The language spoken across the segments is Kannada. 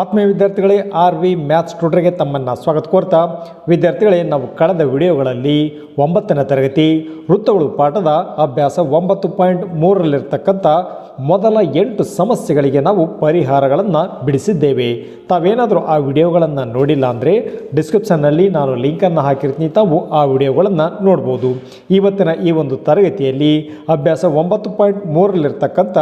ಆತ್ಮೀಯ ವಿದ್ಯಾರ್ಥಿಗಳೇ, ಆರ್ ವಿ ಮ್ಯಾಥ್ಸ್ ಟ್ಯೂಟರ್ಗೆ ತಮ್ಮನ್ನು ಸ್ವಾಗತ ಕೋರ್ತಾ, ವಿದ್ಯಾರ್ಥಿಗಳೇ, ನಾವು ಕಳೆದ ವಿಡಿಯೋಗಳಲ್ಲಿ ಒಂಬತ್ತನೇ ತರಗತಿ ವೃತ್ತಗಳು ಪಾಠದ ಅಭ್ಯಾಸ ಒಂಬತ್ತು ಪಾಯಿಂಟ್ ಮೂರರಲ್ಲಿರ್ತಕ್ಕಂಥ ಮೊದಲ ಎಂಟು ಸಮಸ್ಯೆಗಳಿಗೆ ನಾವು ಪರಿಹಾರಗಳನ್ನು ಬಿಡಿಸಿದ್ದೇವೆ. ತಾವೇನಾದರೂ ಆ ವಿಡಿಯೋಗಳನ್ನು ನೋಡಿಲ್ಲ ಅಂದರೆ ಡಿಸ್ಕ್ರಿಪ್ಷನ್ನಲ್ಲಿ ನಾನು ಲಿಂಕನ್ನು ಹಾಕಿರ್ತೀನಿ, ತಾವು ಆ ವಿಡಿಯೋಗಳನ್ನು ನೋಡ್ಬೋದು. ಇವತ್ತಿನ ಈ ಒಂದು ತರಗತಿಯಲ್ಲಿ ಅಭ್ಯಾಸ ಒಂಬತ್ತು ಪಾಯಿಂಟ್ ಮೂರರಲ್ಲಿರ್ತಕ್ಕಂಥ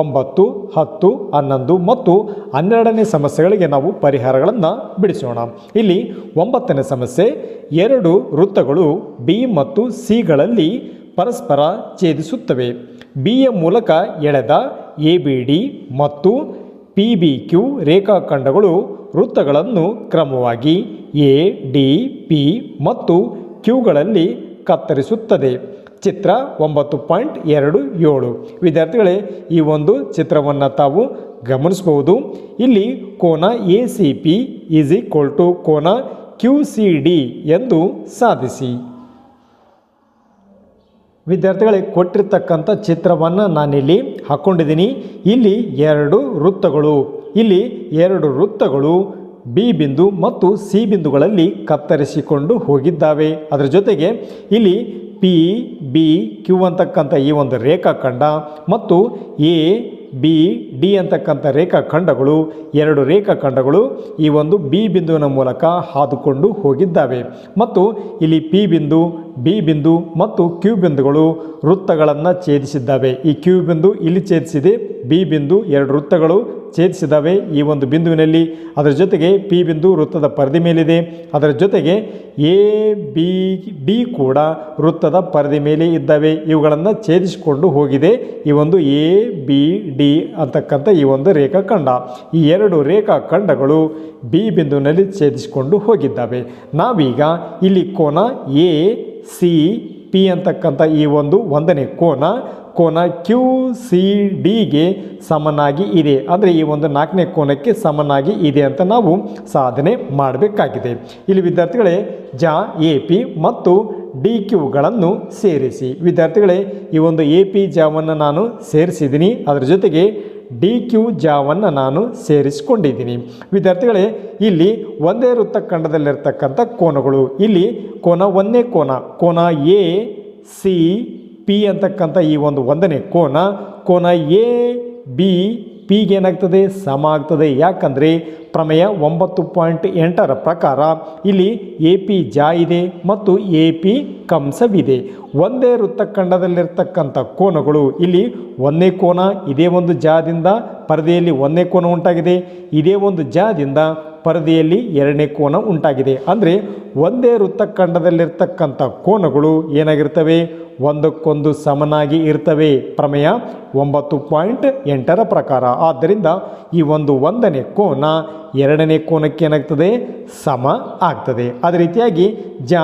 ಒಂಬತ್ತು, ಹತ್ತು, ಹನ್ನೊಂದು ಮತ್ತು ಹನ್ನೆರಡನೇ ಸಮಸ್ಯೆಗಳಿಗೆ ನಾವು ಪರಿಹಾರಗಳನ್ನು ಬಿಡಿಸೋಣ. ಇಲ್ಲಿ ಒಂಬತ್ತನೇ ಸಮಸ್ಯೆ, ಎರಡು ವೃತ್ತಗಳು ಬಿ ಮತ್ತು ಸಿಗಳಲ್ಲಿ ಪರಸ್ಪರ ಛೇದಿಸುತ್ತವೆ. ಬಿಯ ಮೂಲಕ ಎಳೆದ ಎ ಬಿ ಡಿ ಮತ್ತು ಪಿ ಬಿ ಕ್ಯೂ ರೇಖಾಖಂಡಗಳು ವೃತ್ತಗಳನ್ನು ಕ್ರಮವಾಗಿ ಎ ಡಿ ಪಿ ಮತ್ತು ಕ್ಯೂಗಳಲ್ಲಿ ಕತ್ತರಿಸುತ್ತದೆ. ಚಿತ್ರ ಒಂಬತ್ತು ಪಾಯಿಂಟ್ ಎರಡು ಏಳು. ವಿದ್ಯಾರ್ಥಿಗಳೇ, ಈ ಒಂದು ಚಿತ್ರವನ್ನು ತಾವು ಗಮನಿಸಬಹುದು. ಇಲ್ಲಿ ಕೋನ A C P is equal to ಕೋನ ಕ್ಯೂ ಸಿ ಡಿ ಎಂದು ಸಾಧಿಸಿ. ವಿದ್ಯಾರ್ಥಿಗಳಿಗೆ ಕೊಟ್ಟಿರ್ತಕ್ಕಂಥ ಚಿತ್ರವನ್ನು ನಾನಿಲ್ಲಿ ಹಾಕ್ಕೊಂಡಿದ್ದೀನಿ ಇಲ್ಲಿ ಎರಡು ವೃತ್ತಗಳು. ಇಲ್ಲಿ ಎರಡು ವೃತ್ತಗಳು ಬಿ ಬಿಂದು ಮತ್ತು ಸಿ ಬಿಂದುಗಳಲ್ಲಿ ಕತ್ತರಿಸಿಕೊಂಡು ಹೋಗಿದ್ದಾವೆ. ಅದರ ಜೊತೆಗೆ ಇಲ್ಲಿ ಪಿ ಬಿ ಕ್ಯೂ ಅಂತಕ್ಕಂಥ ಈ ಒಂದು ರೇಖಾಖಂಡ ಮತ್ತು ಎ ಬಿ ಡಿ ಅಂತಕ್ಕಂಥ ರೇಖಾಖಂಡಗಳು, ಎರಡು ರೇಖಾಖಂಡಗಳು ಈ ಒಂದು ಬಿ ಬಿಂದುವಿನ ಮೂಲಕ ಹಾದುಕೊಂಡು ಹೋಗಿದ್ದಾವೆ. ಮತ್ತು ಇಲ್ಲಿ ಪಿ ಬಿಂದು ಬಿ ಬಿಂದು ಮತ್ತು ಕ್ಯೂ ಬಿಂದುಗಳು ವೃತ್ತಗಳನ್ನು ಛೇದಿಸಿದ್ದಾವೆ. ಈ ಕ್ಯೂ ಬಿಂದು ಇಲ್ಲಿ ಛೇದಿಸಿದೆ ಬಿ ಬಿಂದು ಎರಡು ವೃತ್ತಗಳು ಛೇದಿಸಿದ್ದಾವೆ ಈ ಒಂದು ಬಿಂದುವಿನಲ್ಲಿ ಅದರ ಜೊತೆಗೆ ಪಿ ಬಿಂದು ವೃತ್ತದ ಪರದೆ ಮೇಲಿದೆ. ಅದರ ಜೊತೆಗೆ ಎ ಬಿ ಡಿ ಕೂಡ ವೃತ್ತದ ಪರದೆ ಮೇಲೆ ಇದ್ದಾವೆ. ಇವುಗಳನ್ನು ಛೇದಿಸಿಕೊಂಡು ಹೋಗಿದೆ ಈ ಒಂದು ಎ ಬಿ ಡಿ ಅಂತಕ್ಕಂಥ ಈ ಒಂದು ರೇಖಾಖಂಡ. ಈ ಎರಡು ರೇಖಾಖಂಡಗಳು ಬಿ ಬಿಂದುವಿನಲ್ಲಿ ಛೇದಿಸಿಕೊಂಡು ಹೋಗಿದ್ದಾವೆ. ನಾವೀಗ ಇಲ್ಲಿ ಕೋನ ಎ ಸಿ ಪಿ ಅಂತಕ್ಕಂಥ ಈ ಒಂದು ಒಂದನೇ ಕೋನ ಕೋನ ಕ್ಯೂ ಸಿ ಡಿಗೆ ಸಮನಾಗಿ ಇದೆ. ಅಂದರೆ ಈ ಒಂದು ನಾಲ್ಕನೇ ಕೋನಕ್ಕೆ ಸಮನಾಗಿ ಇದೆ ಅಂತ ನಾವು ಸಾಧನೆ ಮಾಡಬೇಕಾಗಿದೆ. ಇಲ್ಲಿ ವಿದ್ಯಾರ್ಥಿಗಳೇ, ಜ, ಎ, ಪಿ ಮತ್ತು ಡಿ ಕ್ಯೂಗಳನ್ನು ಸೇರಿಸಿ. ವಿದ್ಯಾರ್ಥಿಗಳೇ, ಈ ಒಂದು ಎ, ಪಿ ಜಾವನ್ನು ನಾನು ಸೇರಿಸಿದ್ದೀನಿ. ಅದರ ಜೊತೆಗೆ ಡಿ, ಕ್ಯೂ ಜಾವನ್ನು ನಾನು ಸೇರಿಸಿಕೊಂಡಿದ್ದೀನಿ. ವಿದ್ಯಾರ್ಥಿಗಳೇ, ಇಲ್ಲಿ ಒಂದೇ ವೃತ್ತಖಂಡದಲ್ಲಿರ್ತಕ್ಕಂಥ ಕೋನಗಳು. ಇಲ್ಲಿ ಕೋನ ಒಂದೇ ಕೋನ. ಕೋನ ಎ, ಸಿ ಪಿ ಅಂತಕ್ಕಂಥ ಈ ಒಂದು ಒಂದನೇ ಕೋನ ಕೋನ ಎ ಬಿ ಪಿಗೆ ಏನಾಗ್ತದೆ? ಸಮ ಆಗ್ತದೆ. ಯಾಕಂದರೆ ಪ್ರಮೇಯ ಒಂಬತ್ತು ಪಾಯಿಂಟ್ ಎಂಟರ ಪ್ರಕಾರ ಇಲ್ಲಿ ಎ ಪಿ ಜಾ ಇದೆ ಮತ್ತು ಎ ಪಿ ಕಂಸವಿದೆ. ಒಂದೇ ವೃತ್ತಖಂಡದಲ್ಲಿರ್ತಕ್ಕಂಥ ಕೋನಗಳು ಇಲ್ಲಿ ಒಂದೇ ಕೋನ, ಇದೇ ಒಂದು ಜಾದಿಂದ ಪರದೆಯಲ್ಲಿ ಒಂದೇ ಕೋನ ಉಂಟಾಗಿದೆ. ಇದೇ ಒಂದು ಜಾದಿಂದ ಪರದೆಯಲ್ಲಿ ಎರಡನೇ ಕೋನ ಉಂಟಾಗಿದೆ. ಅಂದರೆ ಒಂದೇ ವೃತ್ತಖಂಡದಲ್ಲಿರ್ತಕ್ಕಂಥ ಕೋನಗಳು ಏನಾಗಿರ್ತವೆ? ಒಂದಕ್ಕೊಂದು ಸಮನಾಗಿ ಇರ್ತವೆ. ಪ್ರಮೇಯ ಒಂಬತ್ತು ಪಾಯಿಂಟ್ ಎಂಟರ ಪ್ರಕಾರ. ಆದ್ದರಿಂದ ಈ ಒಂದು ಒಂದನೇ ಕೋನ ಎರಡನೇ ಕೋನಕ್ಕೆ ಏನಾಗ್ತದೆ? ಸಮ ಆಗ್ತದೆ. ಅದೇ ರೀತಿಯಾಗಿ ಜ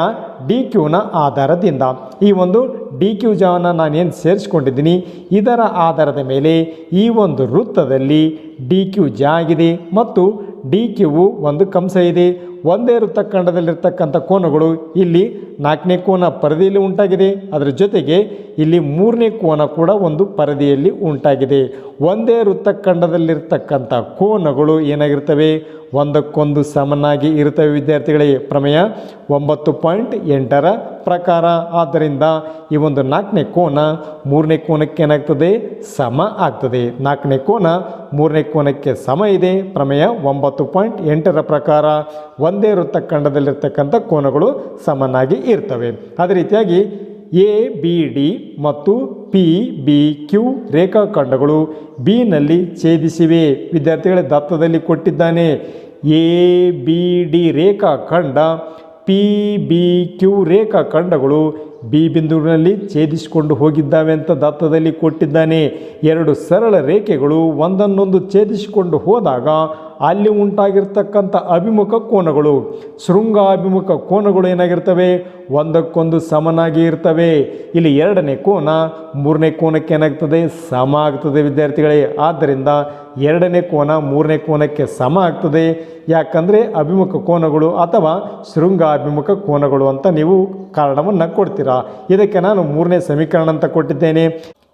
ಡಿ ಕ್ಯೂನ ಆಧಾರದಿಂದ. ಈ ಒಂದು ಡಿ ಕ್ಯೂ ಜಾವನ್ನು ನಾನೇನು ಸೇರಿಸ್ಕೊಂಡಿದ್ದೀನಿ? ಇದರ ಆಧಾರದ ಮೇಲೆ ಈ ಒಂದು ವೃತ್ತದಲ್ಲಿ ಡಿ ಕ್ಯೂ ಜ ಆಗಿದೆ ಮತ್ತು ಡಿ ಕ್ಯೂವು ಒಂದು ಕಂಸ ಇದೆ. ಒಂದೇ ವೃತ್ತಖಂಡದಲ್ಲಿರ್ತಕ್ಕಂಥ ಕೋನಗಳು ಇಲ್ಲಿ ನಾಲ್ಕನೇ ಕೋನ ಪರದೆಯಲ್ಲಿ ಉಂಟಾಗಿದೆ. ಅದರ ಜೊತೆಗೆ ಇಲ್ಲಿ ಮೂರನೇ ಕೋನ ಕೂಡ ಒಂದು ಪರದೆಯಲ್ಲಿ ಉಂಟಾಗಿದೆ. ಒಂದೇ ವೃತ್ತಖಂಡದಲ್ಲಿರ್ತಕ್ಕಂಥ ಕೋನಗಳು ಏನಾಗಿರ್ತವೆ? ಒಂದಕ್ಕೊಂದು ಸಮನಾಗಿ ಇರುತ್ತವೆ ವಿದ್ಯಾರ್ಥಿಗಳಿಗೆ ಪ್ರಮೇಯ ಒಂಬತ್ತು ಪಾಯಿಂಟ್ ಎಂಟರ ಪ್ರಕಾರ. ಆದ್ದರಿಂದ ಈ ಒಂದು ನಾಲ್ಕನೇ ಕೋನ ಮೂರನೇ ಕೋನಕ್ಕೆ ಏನಾಗ್ತದೆ? ಸಮ ಆಗ್ತದೆ. ನಾಲ್ಕನೇ ಕೋನ ಮೂರನೇ ಕೋನಕ್ಕೆ ಸಮ ಇದೆ. ಪ್ರಮೇಯ ಒಂಬತ್ತು ಪಾಯಿಂಟ್ ಎಂಟರ ಪ್ರಕಾರ ಒಂದೇ ವೃತ್ತಖಂಡದಲ್ಲಿರ್ತಕ್ಕಂಥ ಕೋನಗಳು ಸಮನಾಗಿ ಇರ್ತವೆ. ಅದೇ ರೀತಿಯಾಗಿ ಎ, ಬಿ, ಡಿ ಮತ್ತು ಪಿ, ಬಿ, ಕ್ಯೂ ರೇಖಾಖಂಡಗಳು ಬಿ ನಲ್ಲಿ ಛೇದಿಸಿವೆ. ವಿದ್ಯಾರ್ಥಿಗಳ ದತ್ತದಲ್ಲಿ ಕೊಟ್ಟಿದ್ದಾನೆ. ಎ, ಬಿ, ಡಿ ರೇಖಾಖಂಡ, ಪಿ, ಬಿ, ಕ್ಯೂ ರೇಖಾಖಂಡಗಳು ಬಿ ಬಿಂದುವಿನಲ್ಲಿ ಛೇದಿಸಿಕೊಂಡು ಹೋಗಿದ್ದಾವೆ ಅಂತ ದತ್ತದಲ್ಲಿ ಕೊಟ್ಟಿದ್ದಾನೆ. ಎರಡು ಸರಳ ರೇಖೆಗಳು ಒಂದನ್ನೊಂದು ಛೇದಿಸಿಕೊಂಡು ಹೋದಾಗ ಅಲ್ಲಿ ಉಂಟಾಗಿರ್ತಕ್ಕಂಥ ಅಭಿಮುಖ ಕೋನಗಳು, ಶೃಂಗಾಭಿಮುಖ ಕೋನಗಳು ಏನಾಗಿರ್ತವೆ? ಒಂದಕ್ಕೊಂದು ಸಮನಾಗಿ ಇರ್ತವೆ. ಇಲ್ಲಿ ಎರಡನೇ ಕೋನ, ಮೂರನೇ ಕೋನಕ್ಕೆ ಏನಾಗ್ತದೆ? ಸಮ ಆಗ್ತದೆ ವಿದ್ಯಾರ್ಥಿಗಳೇ. ಆದ್ದರಿಂದ ಎರಡನೇ ಕೋನ, ಮೂರನೇ ಕೋನಕ್ಕೆ ಸಮ ಆಗ್ತದೆ. ಯಾಕಂದರೆ ಅಭಿಮುಖ ಕೋನಗಳು ಅಥವಾ ಶೃಂಗಾಭಿಮುಖ ಕೋನಗಳು ಅಂತ ನೀವು ಕಾರಣವನ್ನು ಕೊಡ್ತೀರಾ. ಇದಕ್ಕೆ ನಾನು ಮೂರನೇ ಸಮೀಕರಣ ಅಂತ ಕೊಟ್ಟಿದ್ದೇನೆ.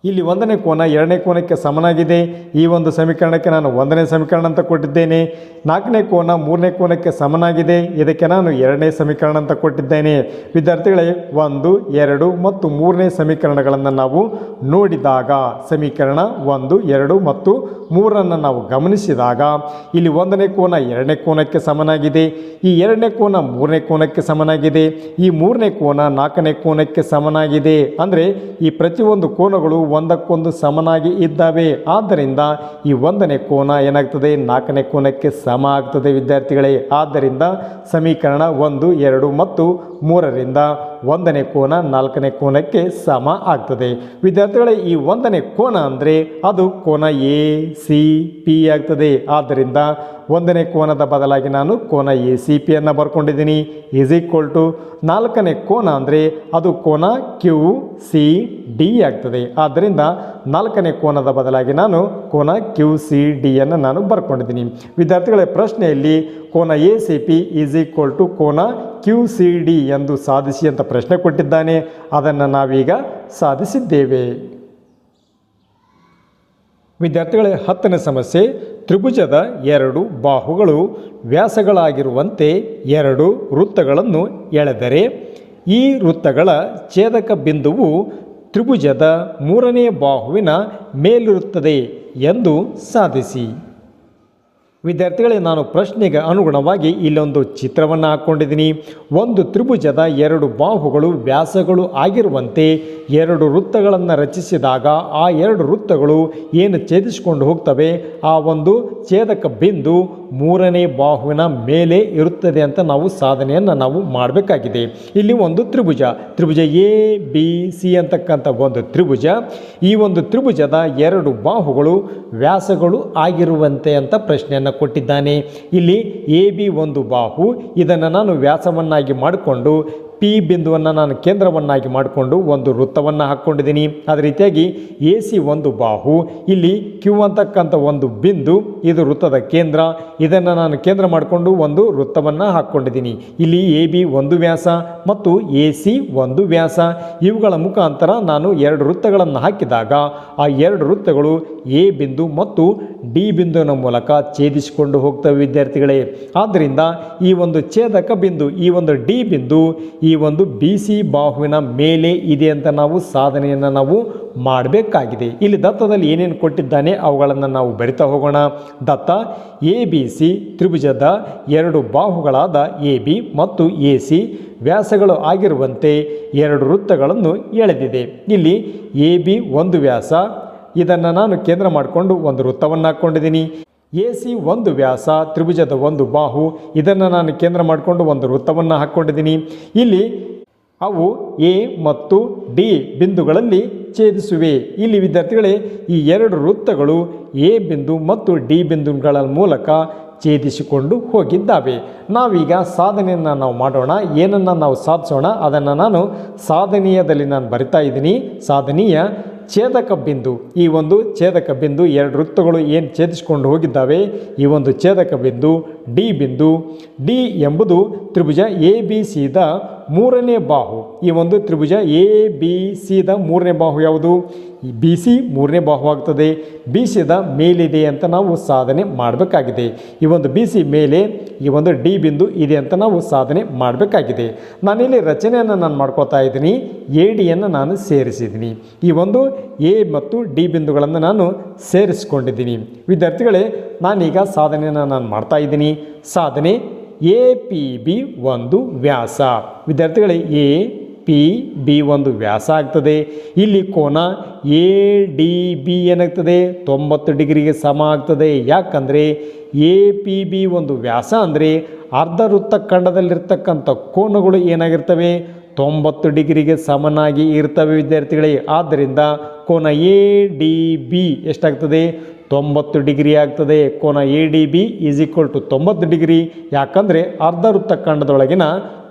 ಇಲ್ಲಿ ಒಂದನೇ ಕೋನ ಎರಡನೇ ಕೋನಕ್ಕೆ ಸಮನಾಗಿದೆ. ಈ ಒಂದು ಸಮೀಕರಣಕ್ಕೆ ನಾನು ಒಂದನೇ ಸಮೀಕರಣ ಅಂತ ಕೊಟ್ಟಿದ್ದೇನೆ. ನಾಲ್ಕನೇ ಕೋನ ಮೂರನೇ ಕೋನಕ್ಕೆ ಸಮನಾಗಿದೆ. ಇದಕ್ಕೆ ನಾನು ಎರಡನೇ ಸಮೀಕರಣ ಅಂತ ಕೊಟ್ಟಿದ್ದೇನೆ. ವಿದ್ಯಾರ್ಥಿಗಳೇ, ಒಂದು, ಎರಡು ಮತ್ತು ಮೂರನೇ ಸಮೀಕರಣಗಳನ್ನು ನಾವು ನೋಡಿದಾಗ, ಸಮೀಕರಣ ಒಂದು, ಎರಡು ಮತ್ತು ಮೂರನ್ನು ನಾವು ಗಮನಿಸಿದಾಗ, ಇಲ್ಲಿ ಒಂದನೇ ಕೋನ ಎರಡನೇ ಕೋನಕ್ಕೆ ಸಮನಾಗಿದೆ. ಈ ಎರಡನೇ ಕೋನ ಮೂರನೇ ಕೋನಕ್ಕೆ ಸಮನಾಗಿದೆ. ಈ ಮೂರನೇ ಕೋನ ನಾಲ್ಕನೇ ಕೋನಕ್ಕೆ ಸಮನಾಗಿದೆ. ಅಂದರೆ ಈ ಪ್ರತಿಯೊಂದು ಕೋನಗಳು ಒಂದಕ್ಕೊಂದು ಸಮನಾಗಿ ಇದ್ದಾವೆ. ಆದ್ದರಿಂದ ಈ ಒಂದನೇ ಕೋನ ಏನಾಗ್ತದೆ? ನಾಲ್ಕನೇ ಕೋನಕ್ಕೆ ಸಮ ಆಗ್ತದೆ ವಿದ್ಯಾರ್ಥಿಗಳೇ. ಆದ್ದರಿಂದ ಸಮೀಕರಣ ಒಂದು, ಎರಡು ಮತ್ತು ಮೂರರಿಂದ ಒಂದನೇ ಕೋನ ನಾಲ್ಕನೇ ಕೋನಕ್ಕೆ ಸಮ ಆಗ್ತದೆ. ವಿದ್ಯಾರ್ಥಿಗಳೇ, ಈ ಒಂದನೇ ಕೋನ ಅಂದರೆ ಅದು ಕೋನ ಎ, ಸಿ, ಪಿ ಆಗ್ತದೆ. ಆದ್ದರಿಂದ ಒಂದನೇ ಕೋನದ ಬದಲಾಗಿ ನಾನು ಕೋನ ಎ, ಸಿ ಪಿಯನ್ನು ಬರ್ಕೊಂಡಿದ್ದೀನಿ. ಈಸ್ ಈಕ್ವಲ್ ಟು ನಾಲ್ಕನೇ ಕೋನ ಅಂದರೆ ಅದು ಕೋನ ಕ್ಯೂ, ಸಿ, ಡಿ ಆಗ್ತದೆ. ಆದ್ದರಿಂದ ನಾಲ್ಕನೇ ಕೋನದ ಬದಲಾಗಿ ನಾನು ಕೋನ ಕ್ಯೂ, ಸಿ ಡಿಯನ್ನು ನಾನು ಬರ್ಕೊಂಡಿದ್ದೀನಿ. ವಿದ್ಯಾರ್ಥಿಗಳ, ಪ್ರಶ್ನೆಯಲ್ಲಿ ಕೋನ A C P is equal to ಕೋನ ಕ್ಯೂ ಸಿ ಡಿ ಎಂದು ಸಾಧಿಸಿ ಅಂತ ಪ್ರಶ್ನೆ ಕೊಟ್ಟಿದ್ದಾನೆ. ಅದನ್ನು ನಾವೀಗ ಸಾಧಿಸಿದ್ದೇವೆ. ವಿದ್ಯಾರ್ಥಿಗಳ, ಹತ್ತನೇ ಸಮಸ್ಯೆ. ತ್ರಿಭುಜದ ಎರಡು ಬಾಹುಗಳು ವ್ಯಾಸಗಳಾಗಿರುವಂತೆ ಎರಡು ವೃತ್ತಗಳನ್ನು ಎಳೆದರೆ ಈ ವೃತ್ತಗಳ ಛೇದಕ ಬಿಂದುವು ತ್ರಿಭುಜದ ಮೂರನೇ ಬಾಹುವಿನ ಮೇಲಿರುತ್ತದೆ ಎಂದು ಸಾಧಿಸಿ. ವಿದ್ಯಾರ್ಥಿಗಳೇ ನಾನು ಪ್ರಶ್ನೆಗೆ ಅನುಗುಣವಾಗಿ ಇಲ್ಲೊಂದು ಚಿತ್ರವನ್ನು ಹಾಕ್ಕೊಂಡಿದ್ದೀನಿ ಒಂದು ತ್ರಿಭುಜದ ಎರಡು ಬಾಹುಗಳು ವ್ಯಾಸಗಳು ಆಗಿರುವಂತೆ ಎರಡು ವೃತ್ತಗಳನ್ನು ರಚಿಸಿದಾಗ ಆ ಎರಡು ವೃತ್ತಗಳು ಏನು ಛೇದಿಸಿಕೊಂಡು ಹೋಗ್ತವೆ? ಆ ಒಂದು ಛೇದಕ ಬಿಂದು ಮೂರನೇ ಬಾಹುವಿನ ಮೇಲೆ ಇರುತ್ತದೆ ಅಂತ ನಾವು ಸಾಧನೆಯನ್ನು ನಾವು ಮಾಡಬೇಕಾಗಿದೆ. ಇಲ್ಲಿ ಒಂದು ತ್ರಿಭುಜ ತ್ರಿಭುಜ ಎ, ಬಿ, ಸಿ ಅಂತಕ್ಕಂಥ ಒಂದು ತ್ರಿಭುಜ. ಈ ಒಂದು ತ್ರಿಭುಜದ ಎರಡು ಬಾಹುಗಳು ವ್ಯಾಸಗಳು ಆಗಿರುವಂತೆ ಅಂತ ಪ್ರಶ್ನೆಯನ್ನು ಕೊಟ್ಟಿದ್ದಾನೆ. ಇಲ್ಲಿ ಎ, ಬಿ ಒಂದು ಬಾಹು, ಇದನ್ನು ನಾನು ವ್ಯಾಸವನ್ನಾಗಿ ಮಾಡಿಕೊಂಡು ಪಿ ಬಿಂದುವನ್ನು ನಾನು ಕೇಂದ್ರವನ್ನಾಗಿ ಮಾಡಿಕೊಂಡು ಒಂದು ವೃತ್ತವನ್ನು ಹಾಕ್ಕೊಂಡಿದ್ದೀನಿ. ಅದೇ ರೀತಿಯಾಗಿ ಎ ಸಿ ಒಂದು ಬಾಹು, ಇಲ್ಲಿ ಕ್ಯೂ ಅಂತಕ್ಕಂಥ ಒಂದು ಬಿಂದು, ಇದು ವೃತ್ತದ ಕೇಂದ್ರ. ಇದನ್ನು ನಾನು ಕೇಂದ್ರ ಮಾಡಿಕೊಂಡು ಒಂದು ವೃತ್ತವನ್ನು ಹಾಕ್ಕೊಂಡಿದ್ದೀನಿ. ಇಲ್ಲಿ ಎ ಬಿ ಒಂದು ವ್ಯಾಸ ಮತ್ತು ಎ ಸಿ ಒಂದು ವ್ಯಾಸ. ಇವುಗಳ ಮುಖಾಂತರ ನಾನು ಎರಡು ವೃತ್ತಗಳನ್ನು ಹಾಕಿದಾಗ, ಆ ಎರಡು ವೃತ್ತಗಳು ಎ ಬಿಂದು ಮತ್ತು ಡಿ ಬಿಂದುವಿನ ಮೂಲಕ ಛೇದಿಸಿಕೊಂಡು ಹೋಗ್ತವೆ ವಿದ್ಯಾರ್ಥಿಗಳೇ. ಆದ್ದರಿಂದ ಈ ಒಂದು ಛೇದಕ ಬಿಂದು, ಈ ಒಂದು ಡಿ ಬಿಂದು, ಈ ಒಂದು ಬಿ ಸಿ ಬಾಹುವಿನ ಮೇಲೆ ಇದೆ ಅಂತ ನಾವು ಸಾಧನೆಯನ್ನು ನಾವು ಮಾಡಬೇಕಾಗಿದೆ. ಇಲ್ಲಿ ದತ್ತದಲ್ಲಿ ಏನೇನು ಕೊಟ್ಟಿದ್ದಾನೆ ಅವುಗಳನ್ನು ನಾವು ಬರಿತಾ ಹೋಗೋಣ. ದತ್ತ, ಎ ಬಿ ಸಿ, ತ್ರಿಭುಜದ ಎರಡು ಬಾಹುಗಳಾದ ಎ ಬಿ ಮತ್ತು ಎ ಸಿ ವ್ಯಾಸಗಳು ಆಗಿರುವಂತೆ ಎರಡು ವೃತ್ತಗಳನ್ನು ಎಳೆದಿದೆ. ಇಲ್ಲಿ ಎ ಬಿ ಒಂದು ವ್ಯಾಸ ಇದನ್ನು ನಾನು ಕೇಂದ್ರ ಮಾಡಿಕೊಂಡು ಒಂದು ವೃತ್ತವನ್ನು ಹಾಕ್ಕೊಂಡಿದ್ದೀನಿ ಎ ಸಿ ಒಂದು ವ್ಯಾಸ, ತ್ರಿಭುಜದ ಒಂದು ಬಾಹು, ಇದನ್ನು ನಾನು ಕೇಂದ್ರ ಮಾಡಿಕೊಂಡು ಒಂದು ವೃತ್ತವನ್ನು ಹಾಕ್ಕೊಂಡಿದ್ದೀನಿ ಇಲ್ಲಿ ಅವು ಎ ಮತ್ತು ಡಿ ಬಿಂದುಗಳಲ್ಲಿ ಛೇದಿಸುವೆ. ಇಲ್ಲಿ ವಿದ್ಯಾರ್ಥಿಗಳೇ, ಈ ಎರಡು ವೃತ್ತಗಳು ಎ ಬಿಂದು ಮತ್ತು ಡಿ ಬಿಂದುಗಳ ಮೂಲಕ ಛೇದಿಸಿಕೊಂಡು ಹೋಗಿದ್ದಾವೆ. ನಾವೀಗ ಸಾಧನೆಯನ್ನು ನಾವು ಮಾಡೋಣ, ಏನನ್ನು ನಾವು ಸಾಧಿಸೋಣ, ಅದನ್ನು ನಾನು ಸಾಧನೀಯದಲ್ಲಿ ನಾನು ಬರಿತಾ ಇದ್ದೀನಿ. ಸಾಧನೀಯ ಛೇದಕ ಬಿಂದು. ಈ ಒಂದು ಛೇದಕ ಬಿಂದು ಎರಡು ವೃತ್ತಗಳು ಏನು ಛೇದಿಸಿಕೊಂಡು ಹೋಗಿದ್ದಾವೆ? ಈ ಒಂದು ಛೇದಕ ಬಿಂದು, ಡಿ ಬಿಂದು. ಡಿ ಎಂಬುದು ತ್ರಿಭುಜ ಎ ಬಿ ಸಿದ ಮೂರನೇ ಬಾಹು. ಈ ಒಂದು ತ್ರಿಭುಜ ಎ ಬಿ ಸಿದ ಮೂರನೇ ಬಾಹು ಯಾವುದು? ಬಿ ಸಿ ಮೂರನೇ ಬಾಹು ಆಗ್ತದೆ. ಬಿ ಸಿದ ಮೇಲಿದೆ ಅಂತ ನಾವು ಸಾಧನೆ ಮಾಡಬೇಕಾಗಿದೆ. ಈ ಒಂದು ಬಿ ಸಿ ಮೇಲೆ ಈ ಒಂದು ಡಿ ಬಿಂದು ಇದೆ ಅಂತ ನಾವು ಸಾಧನೆ ಮಾಡಬೇಕಾಗಿದೆ. ನಾನಿಲ್ಲಿ ರಚನೆಯನ್ನು ನಾನು ಮಾಡ್ಕೊತಾ ಇದ್ದೀನಿ. ಎ ಡಿಯನ್ನು ನಾನು ಸೇರಿಸಿದ್ದೀನಿ. ಈ ಒಂದು ಎ ಮತ್ತು ಡಿ ಬಿಂದುಗಳನ್ನು ನಾನು ಸೇರಿಸ್ಕೊಂಡಿದ್ದೀನಿ. ವಿದ್ಯಾರ್ಥಿಗಳೇ, ನಾನೀಗ ಸಾಧನೆಯನ್ನು ನಾನು ಮಾಡ್ತಾ ಇದ್ದೀನಿ. ಸಾಧನೆ ಎ ಪಿ ಬಿ ಒಂದು ವ್ಯಾಸ. ವಿದ್ಯಾರ್ಥಿಗಳೇ, ಎ ಪಿ ಬಿ ಒಂದು ವ್ಯಾಸ ಆಗ್ತದೆ. ಇಲ್ಲಿ ಕೋನ ಎ ಡಿ ಬಿ ಏನಾಗ್ತದೆ? ತೊಂಬತ್ತು ಡಿಗ್ರಿಗೆ ಸಮ ಆಗ್ತದೆ. ಯಾಕಂದರೆ ಎ ಪಿ ಬಿ ಒಂದು ವ್ಯಾಸ ಅಂದರೆ ಅರ್ಧ ವೃತ್ತ ಖಂಡದಲ್ಲಿರ್ತಕ್ಕಂಥ ಕೋನಗಳು ಏನಾಗಿರ್ತವೆ? ತೊಂಬತ್ತು ಡಿಗ್ರಿಗೆ ಸಮನಾಗಿ ಇರ್ತವೆ ವಿದ್ಯಾರ್ಥಿಗಳೇ. ಆದ್ದರಿಂದ ಕೋನ ಎ ಡಿ ಬಿ ಎಷ್ಟಾಗ್ತದೆ? ತೊಂಬತ್ತು ಡಿಗ್ರಿ ಆಗ್ತದೆ. ಕೋನ A D B is equal to ತೊಂಬತ್ತು ಡಿಗ್ರಿ. ಯಾಕಂದರೆ ಅರ್ಧ ವೃತ್ತಖಂಡದೊಳಗಿನ